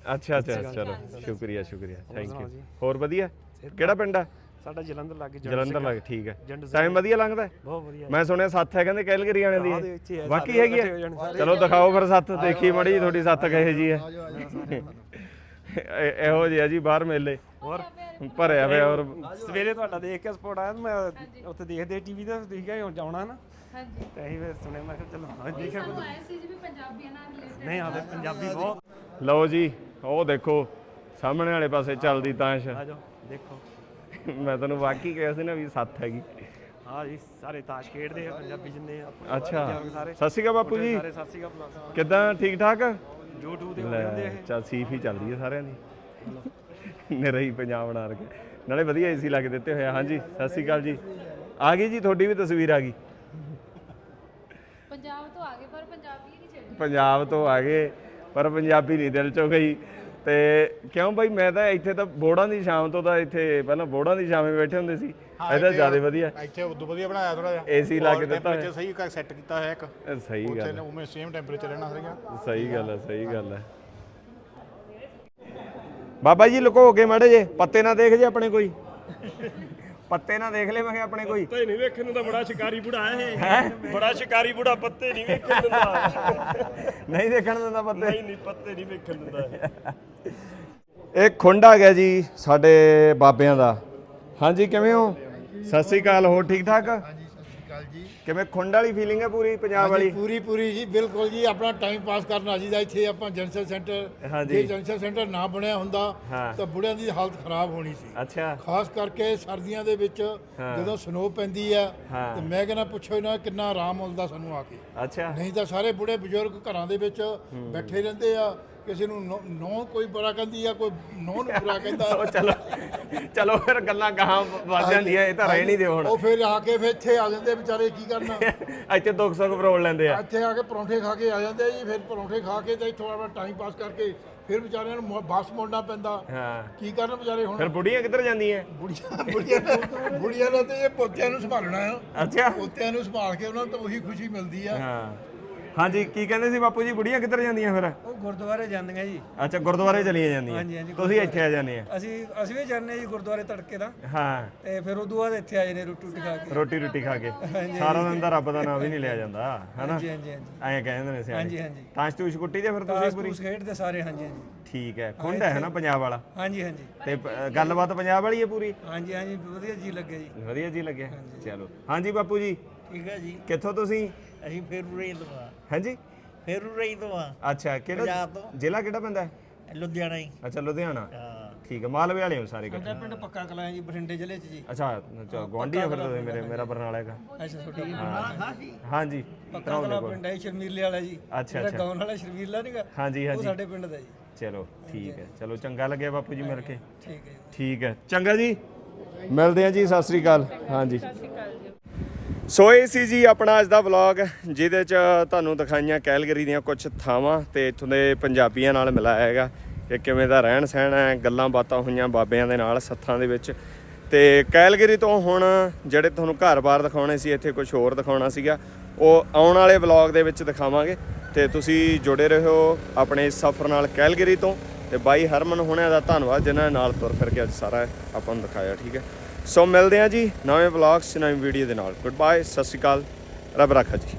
ਅੱਛਾ ਅੱਛਾ ਚਲੋ ਸ਼ੁਕਰੀਆ ਸ਼ੁਕਰੀਆ। ਥੈਂਕ ਯੂ ਹੋਰ ਵਧੀਆ? ਕਿਹੜਾ ਪਿੰਡ ਆ? ਸਾਡਾ ਜਲੰਧਰ ਲੱਗ ਜਲੰਧਰ ਲੱਗ ਠੀਕ ਹੈ। ਟਾਈਮ ਵਧੀਆ ਲੰਘਦਾ ਹੈ? ਬਹੁਤ ਵਧੀਆ। ਮੈਂ ਸੁਣਿਆ ਸੱਤ ਹੈ ਕਹਿੰਦੇ ਕੈਲਗਰੀ ਹਾਂ, ਦੀ। ਹੀ ਹੈ, ਬਾਕੀ ਹੈਗੀ ਹੋ? ਹੈ। ਚਲੋ ਦਿਖਾਓ ਫਿਰ ਸੱਤ ਦੇਖੀ ਮੜੀ ਤੁਹਾਡੀ ਸੱਤ ਕਹੇ ਜੀ ਹੈ। ਇਹੋ ਜਿਹਾ ਜੀ ਬਾਹਰ ਮੇਲੇ। ਹੋਰ? ਭਰਿਆ ਹੋਇਆ ਔਰ ਸਵੇਰੇ ਤੁਹਾਡਾ ਦੇਖ ਕੇ ਸਪੋਰਟ ਆਇਆ ਤੇ ਮੈਂ ਉੱਥੇ ਦੇਖਦੇ ਟੀਵੀ ਤੇ ਤੁਸੀਂ ਕਿਹਾ ਹੁਣ ਜਾਣਾ ਨਾ। ਹਾਂਜੀ। ਤੇ ਅਸੀਂ ਫਿਰ ਸੁਣਿਆ ਮੈਂ ਕਿਹਾ ਚਲੋ ਹਾਂ ਦੇਖਿਆ ਸਾਨੂੰ ਆਏ ਸੀ ਜੀ ਵੀ ਪੰਜਾਬੀਆਂ ਨਾਲ ਰਿਲੇਟਡ ਨਹੀਂ ਆਦੇ ਪੰਜਾਬੀ ਬਹੁਤ। ਲਓ ਜੀ ਉਹ ਦੇਖੋ ਸਾਹਮਣੇ ਵਾਲੇ ਪਾਸੇ ਚੱਲਦੀ ਤਾਂਸ਼ ਆ ਜਾਓ ਦੇਖੋ। ਮੈਂ ਤੁਹਾਨੂੰ ਵਾਕਈ ਕਿਹਾ ਸੀ ਨਾ ਵੀ ਸੱਤ ਹੈਗੀ। ਹਾਂ ਜੀ ਸਾਰੇ ਤਾਸ਼ ਖੇਡਦੇ ਆ ਪੰਜਾਬੀ ਜਿੰਨੇ ਆਪਣੇ ਅੱਛਾ। ਸਤਿ ਸ਼੍ਰੀ ਅਕਾਲ ਬਾਪੂ ਜੀ। ਸਾਰੇ ਸਤਿ ਸ਼੍ਰੀ ਅਕਾਲ ਕਿੱਦਾਂ ਠੀਕ ਠਾਕ? YouTube ਤੇ ਹੋ ਜਾਂਦੇ ਲੈ ਆ ਇਹ। ਚੱਲ ਸੀਫ ਹੀ ਚੱਲਦੀ ਹੈ ਸਾਰਿਆਂ ਦੀ। ਨਿਰਾ ਹੀ ਪੰਜਾਬ ਬਣਾ ਰਕੇ ਨਾਲੇ ਵਧੀਆ ਏਸੀ ਲਾ ਕੇ ਦਿੱਤੇ ਹੋਇਆ ਹਾਂਜੀ ਸਤਿ ਸ਼੍ਰੀ ਅਕਾਲ ਜੀ। ਆ ਗਈ ਜੀ ਤੁਹਾਡੀ ਵੀ ਤਸਵੀਰ ਆ ਗਈ। ਪੰਜਾਬ ਤੋਂ ਆ ਗਏ ਪਰ ਪੰਜਾਬੀ ਨਹੀਂ ਛੱਡੀ ਪੰਜਾਬ ਤੋਂ ਆ ਗਏ ਪਰ ਪੰਜਾਬੀ ਨਹੀਂ ਦਿਲ ਚੋਂ ਗਈ। ਤੇ ਕਿਉਂ ਬਾਈ ਮੈਂ ਤਾਂ ਇੱਥੇ ਤਾਂ ਬੋੜਾਂ ਦੀ ਸ਼ਾਮ ਤੋਂ ਤਾਂ ਇੱਥੇ ਪਹਿਲਾਂ ਬੋੜਾਂ ਦੀ ਸ਼ਾਮੇ ਬੈਠੇ ਹੁੰਦੇ ਸੀ। ਇਹਦਾ ਜ਼ਿਆਦਾ ਵਧੀਆ। ਇੱਥੇ ਉਦੋਂ ਵਧੀਆ ਬਣਾਇਆ ਥੋੜਾ ਜਿਹਾ। AC ਲਾ ਕੇ ਦਿੱਤਾ ਹੋਇਆ। ਸਹੀ ਸੈੱਟ ਕੀਤਾ ਹੋਇਆ ਇੱਕ। ਸਹੀ ਉੱਥੇ ਗੱਲ ਨੇ ਉਵੇਂ ਸੇਮ ਟੈਂਪਰੇਚਰ ਰਹਿਣਾ ਸੀਗਾ ਸਹੀ ਗੱਲ ਹੈ ਸਹੀ ਗੱਲ ਹੈ। ਬਾਬਾ ਜੀ ਲੁਕੋ ਕੇ ਮੜੇ ਜੇ ਪੱਤੇ ਨਾ ਦੇਖ ਜੇ ਆਪਣੇ ਕੋਈ। ਪੱਤੇ ਨਾ ਦੇਖ ਲੈ ਮੈਂ ਕਿਹਾ ਆਪਣੇ ਕੋਈ। ਪੱਤੇ ਨਹੀਂ ਵੇਖਣ ਨੂੰ ਤਾਂ ਬੜਾ ਸ਼ਿਕਾਰੀ ਬੁੜਾ ਹੈ? ਬੜਾ ਸ਼ਿਕਾਰੀ ਬੁੜਾ ਪੱਤੇ ਨਹੀਂ ਵੇਖਣ ਦਿੰਦਾ। ਨਹੀਂ ਦੇਖਣ ਦਿੰਦਾ ਪੱਤੇ। ਨਹੀਂ ਨਹੀਂ ਪੱਤੇ ਨਹੀਂ ਵੇਖਣ ਦਿੰਦਾ ਇਹ। ਖੁੰਡ ਆ ਗਿਆ ਜੀ ਸਾਡੇ ਬਾਬਿਆਂ ਦਾ। ਹਾਂਜੀ ਕਿਵੇਂ ਹੋ? ਸਤਿ ਸ੍ਰੀ ਅਕਾਲ ਹੋਰ ਠੀਕ ਠਾਕ ਕਿਵੇਂ ਖੁੰਡ ਵਾਲੀ ਫੀਲਿੰਗ ਹੈ ਪੂਰੀ ਪੰਜਾਬ ਵਾਲੀ ਪੂਰੀ ਪੂਰੀ ਜੀ ਬਿਲਕੁਲ ਜੀ ਆਪਣਾ ਟਾਈਮ ਪਾਸ ਕਰਨ ਆ ਜੀਦਾ ਇੱਥੇ ਆਪਾਂ ਜਨਸਲ ਸੈਂਟਰ ਹਾਂਜੀ। ਜੇ ਜਨਸਲ ਸੈਂਟਰ ਨਾ ਬਣਿਆ ਹੁੰਦਾ ਹਾਂ। ਤਾਂ ਬੁੜਿਆਂ ਦੀ ਹਾਲਤ ਖਰਾਬ ਹੋਣੀ ਸੀ ਅੱਛਾ ਖਾਸ ਕਰਕੇ ਸਰਦੀਆਂ ਦੇ ਵਿੱਚ ਹਾਂ। ਜਦੋਂ ਸਨੋ ਪੈਂਦੀ ਆ ਹਾਂ। ਤੇ ਮੈਂ ਕਹਿੰਦਾ ਪੁੱਛੋ ਨਾ ਕਿੰਨਾ ਆਰਾਮ ਮਿਲਦਾ ਸਾਨੂੰ ਆ ਕੇ ਅੱਛਾ ਨਹੀਂ ਤਾਂ ਸਾਰੇ ਬੁੜੇ ਬਜ਼ੁਰਗ ਘਰਾਂ ਦੇ ਵਿੱਚ ਬੈਠੇ ਰਹਿੰਦੇ ਆ ਕਿਸੇ ਨੂੰ ਨੌ- ਕੋਈ ਬੁਰਾ ਕਹਿੰਦੀ ਆ ਕੋਈ ਨੌ ਨੂੰ ਬੁਰਾ ਕਹਿੰਦਾ। ਉਹ ਚਲੋ ਚਲੋ ਫਿਰ ਗੱਲਾਂ ਗਾਹਾਂ ਵੱਧ ਜਾਂਦੀਆਂ ਇਹ ਤਾਂ ਰਹਿ ਨਹੀਂ ਉਹ ਹੁਣ। ਫਿਰ ਆ ਕੇ ਫਿਰ ਇੱਥੇ ਆ ਜਾਂਦੇ ਵਿਚਾਰੇ ਕੀ ਕਰਨਾ? <laughs> ਇੱਥੇ ਦੁੱਖ ਸੁੱਖ ਫਰੋਲ ਲੈਂਦੇ ਆ। ਇੱਥੇ ਆ ਕੇ ਪਰੌਂਠੇ ਖਾ ਕੇ ਆ ਜਾਂਦੇ ਆ ਜੀ ਫਿਰ ਪਰੌਂਠੇ ਖਾ ਕੇ ਤੇ ਇੱਥੋਂ ਆਪਣਾ ਟਾਈਮ ਪਾਸ ਕਰਕੇ ਫਿਰ ਵਿਚਾਰਿਆਂ ਨੂੰ ਵਾਪਸ ਮੁੜਨਾ ਪੈਂਦਾ। ਹਾਂ। ਕੀ ਕਰਨ ਵਿਚਾਰੇ ਹੁਣ? ਫਿਰ ਬੁੜੀਆਂ ਕਿੱਧਰ ਜਾਂਦੀਆਂ? ਬੁੜੀਆਂ ਬੁੜੀਆਂ ਬੁੜੀਆਂ ਨੇ ਤੇ ਇਹ ਪੋਤਿਆਂ ਨੂੰ ਸੰਭਾਲਣਾ ਆ। ਅੱਛਾ। ਪੋਤਿਆਂ ਨੂੰ ਸੰਭਾਲ ਕੇ ਉਹਨਾਂ ਨੂੰ ਤਾਂ ਉਹੀ ਖੁਸ਼ੀ ਮਿਲਦੀ ਆ। ਹਾਂ। ਹਾਂਜੀ ਕੀ ਕਹਿੰਦੇ ਸੀ ਬਾਪੂ ਜੀ? ਬੁੜੀਆਂ ਕਿੱਧਰ ਜਾਂਦੀਆਂ ਫਿਰ? ਉਹ ਗੁਰਦੁਆਰੇ ਜਾਂਦੀਆਂ ਜੀ। ਅੱਛਾ ਗੁਰਦੁਆਰੇ ਚਲੀਆਂ ਹਾਂਜੀ, ਜਾਂਦੀਆਂ। ਹਾਂਜੀ, ਤੁਸੀਂ ਇੱਥੇ ਆ ਜਾਂਦੇ ਆ? ਅਸੀਂ ਅਸੀਂ ਵੀ ਜਾਂਦੇ ਜੀ ਗੁਰਦੁਆਰੇ ਤੜਕੇ ਦਾ। ਹਾਂ। ਤੇ ਫਿਰ ਉਦੋਂ ਬਾਅਦ ਇੱਥੇ ਆ ਜਾਂਦੇ ਰੋਟੀ ਰੋਟੀ ਖਾ ਕੇ। ਰੋਟੀ ਰੋਟੀ ਖਾ ਕੇ। ਸਾਰਾ ਦਿਨ ਤਾਂ ਰੱਬ ਦਾ ਨਾਮ ਵੀ ਨਹੀਂ ਲਿਆ ਜਾਂਦਾ ਹਨਾ? ਹਾਂਜੀ ਹਾਂਜੀ ਹਾਂਜੀ। ਐਂ ਕਹਿੰਦੇ ਨੇ ਸਿਆਣੇ। ਹਾਂਜੀ, ਹਾਂਜੀ। ਤਾਂਸ਼ ਤੂਸ਼ ਕੁੱਟੀ ਦੇ ਫਿਰ ਤੁਸੀਂ ਪੂਰੀ? ਤੂਸ ਖੇਡਦੇ ਸਾਰੇ ਹਾਂਜੀ ਹਾਂਜੀ। ਠੀਕ ਹੈ ਖੁੰਡ ਹੈ ਨਾ ਪੰਜਾਬ ਵਾਲਾ? ਹਾਂਜੀ ਹਾਂਜੀ। ਤੇ ਪ- ਗੱਲਬਾਤ ਪੰਜਾਬ ਵਾਲੀ ਹੈ ਪੂਰੀ? ਹਾਂਜੀ ਹਾਂਜੀ ਵਧੀਆ ਜੀ ਲੱਗੇ ਜੀ। ਵਧੀਆ ਜੀ ਲੱਗਿਆ ਚਲੋ। ਹਾਂਜੀ ਬਾਪੂ ਜੀ। ਠੀਕ ਹੈ ਜੀ। ਕਿੱਥੋਂ ਤੁਸੀਂ? ਅਸੀਂ ਫੇਰੂ ਤੋਂ ਆ। ਹਾਂਜੀ? ਫੇਰੂ ਤੋਂ ਆ। ਅੱਛਾ ਕਿਹੜਾ ਪੰਜਾਬ ਤੋਂ। ਜ਼ਿਲ੍ਹਾ ਕਿਹੜਾ ਪੈਂਦਾ ਹੈ? ਲੁਧਿਆਣਾ ਹੀ। ਅੱਛਾ ਲੁਧਿਆਣਾ। ਹਾਂ। ਠੀਕ ਹੈ ਮਾਲਵੇ ਵਾਲੇ ਹੋ ਸਾਰੇ ਇਕੱਠੇ। ਸਾਡਾ ਪਿੰਡ ਪੱਕਾ ਕਲਾਂ ਜੀ ਬਠਿੰਡੇ ਜ਼ਿਲ੍ਹੇ 'ਚ ਜੀ। ਅੱਛਾ ਅੱਛਾ ਗਵਾਂਢੀ ਹੋ ਫਿਰ ਤੁਸੀਂ ਮੇਰੇ ਮੇਰਾ ਬਰਨਾਲਾ ਹੈਗਾ। ਅੱਛਾ ਤੁਹਾਡੀ ਹਾਂਜੀ ਪੱਕਾ ਕਲਾਂ ਪਿੰਡ ਹੈ ਸ਼ਰਮੀਲੇ ਵਾਲਾ ਜੀ। ਅੱਛਾ, ਜਿਹੜਾ ਅੱਛਾ। ਗਾਉਣ ਵਾਲਾ ਸ਼ਰਮੀਲਾ ਨਹੀਂਗਾ ਹਾਂਜੀ ਉਹ ਹਾਂਜੀ। ਸਾਡੇ ਪਿੰਡ ਦਾ ਜੀ। ਚਲੋ ਠੀਕ ਹੈ। ਚਲੋ ਚੰਗਾ ਲੱਗਿਆ ਬਾਪੂ ਜੀ ਮਿਲ ਕੇ। ਠੀਕ ਹੈ ਜੀ। ਠੀਕ ਹੈ। ਚੰਗਾ ਜੀ। ਮਿਲਦੇ ਹਾਂ ਜੀ ਸਤਿ ਸ੍ਰੀ ਅਕਾਲ। ਹਾਂਜੀ। ਸੋ ਇਹ ਸੀ ਜੀ ਆਪਣਾ ਅੱਜ ਦਾ ਵਲੌਗ ਜਿਹਦੇ ਚ ਤੁਹਾਨੂੰ ਦਿਖਾਈਆਂ ਕੈਲਗਰੀ ਦੀਆਂ ਕੁਝ ਥਾਵਾਂ ਤੇ ਇੱਥੋਂ ਦੇ ਪੰਜਾਬੀਆਂ ਨਾਲ ਮਿਲਾਇਆ ਹੈਗਾ ਕਿ ਕਿਵੇਂ ਦਾ ਰਹਿਣ ਸਹਿਣ ਹੈ, ਗੱਲਾਂ ਬਾਤਾਂ ਹੋਈਆਂ ਬਾਬਿਆਂ ਦੇ ਨਾਲ ਸੱਥਾਂ ਦੇ ਵਿੱਚ। ਤੇ ਕੈਲਗਰੀ ਤੋਂ ਹੁਣ ਜਿਹੜੇ ਤੁਹਾਨੂੰ ਘਰ-ਬਾਰ ਦਿਖਾਉਣੇ ਸੀ, ਇੱਥੇ ਕੁਝ ਹੋਰ ਦਿਖਾਉਣਾ ਸੀਗਾ, ਉਹ ਆਉਣ ਵਾਲੇ ਵਲੌਗ ਦੇ ਵਿੱਚ ਦਿਖਾਵਾਂਗੇ। ਤੇ ਤੁਸੀਂ ਜੁੜੇ ਰਹੋ ਆਪਣੇ ਸਫ਼ਰ ਨਾਲ ਕੈਲਗਰੀ ਤੋਂ। ਤੇ ਬਾਈ ਹਰਮਨ ਹੁਣਿਆਂ ਦਾ ਧੰਨਵਾਦ, ਜਿਨ੍ਹਾਂ ਨੇ ਨਾਲ ਤੁਰ ਫਿਰ ਕੇ ਅੱਜ ਸਾਰਾ ਆਪਾਂ ਨੂੰ ਦਿਖਾਇਆ, ਠੀਕ ਹੈ? ਸੋ ਮਿਲਦੇ ਹਾਂ ਜੀ ਨਵੇਂ ਵਲੌਗਸ ਨਵੀਂ ਵੀਡੀਓ ਦੇ ਨਾਲ। ਗੁੱਡ ਬਾਏ ਸਤਿ ਸ਼੍ਰੀ ਅਕਾਲ। ਰੱਬ ਰਾਖਾ ਜੀ।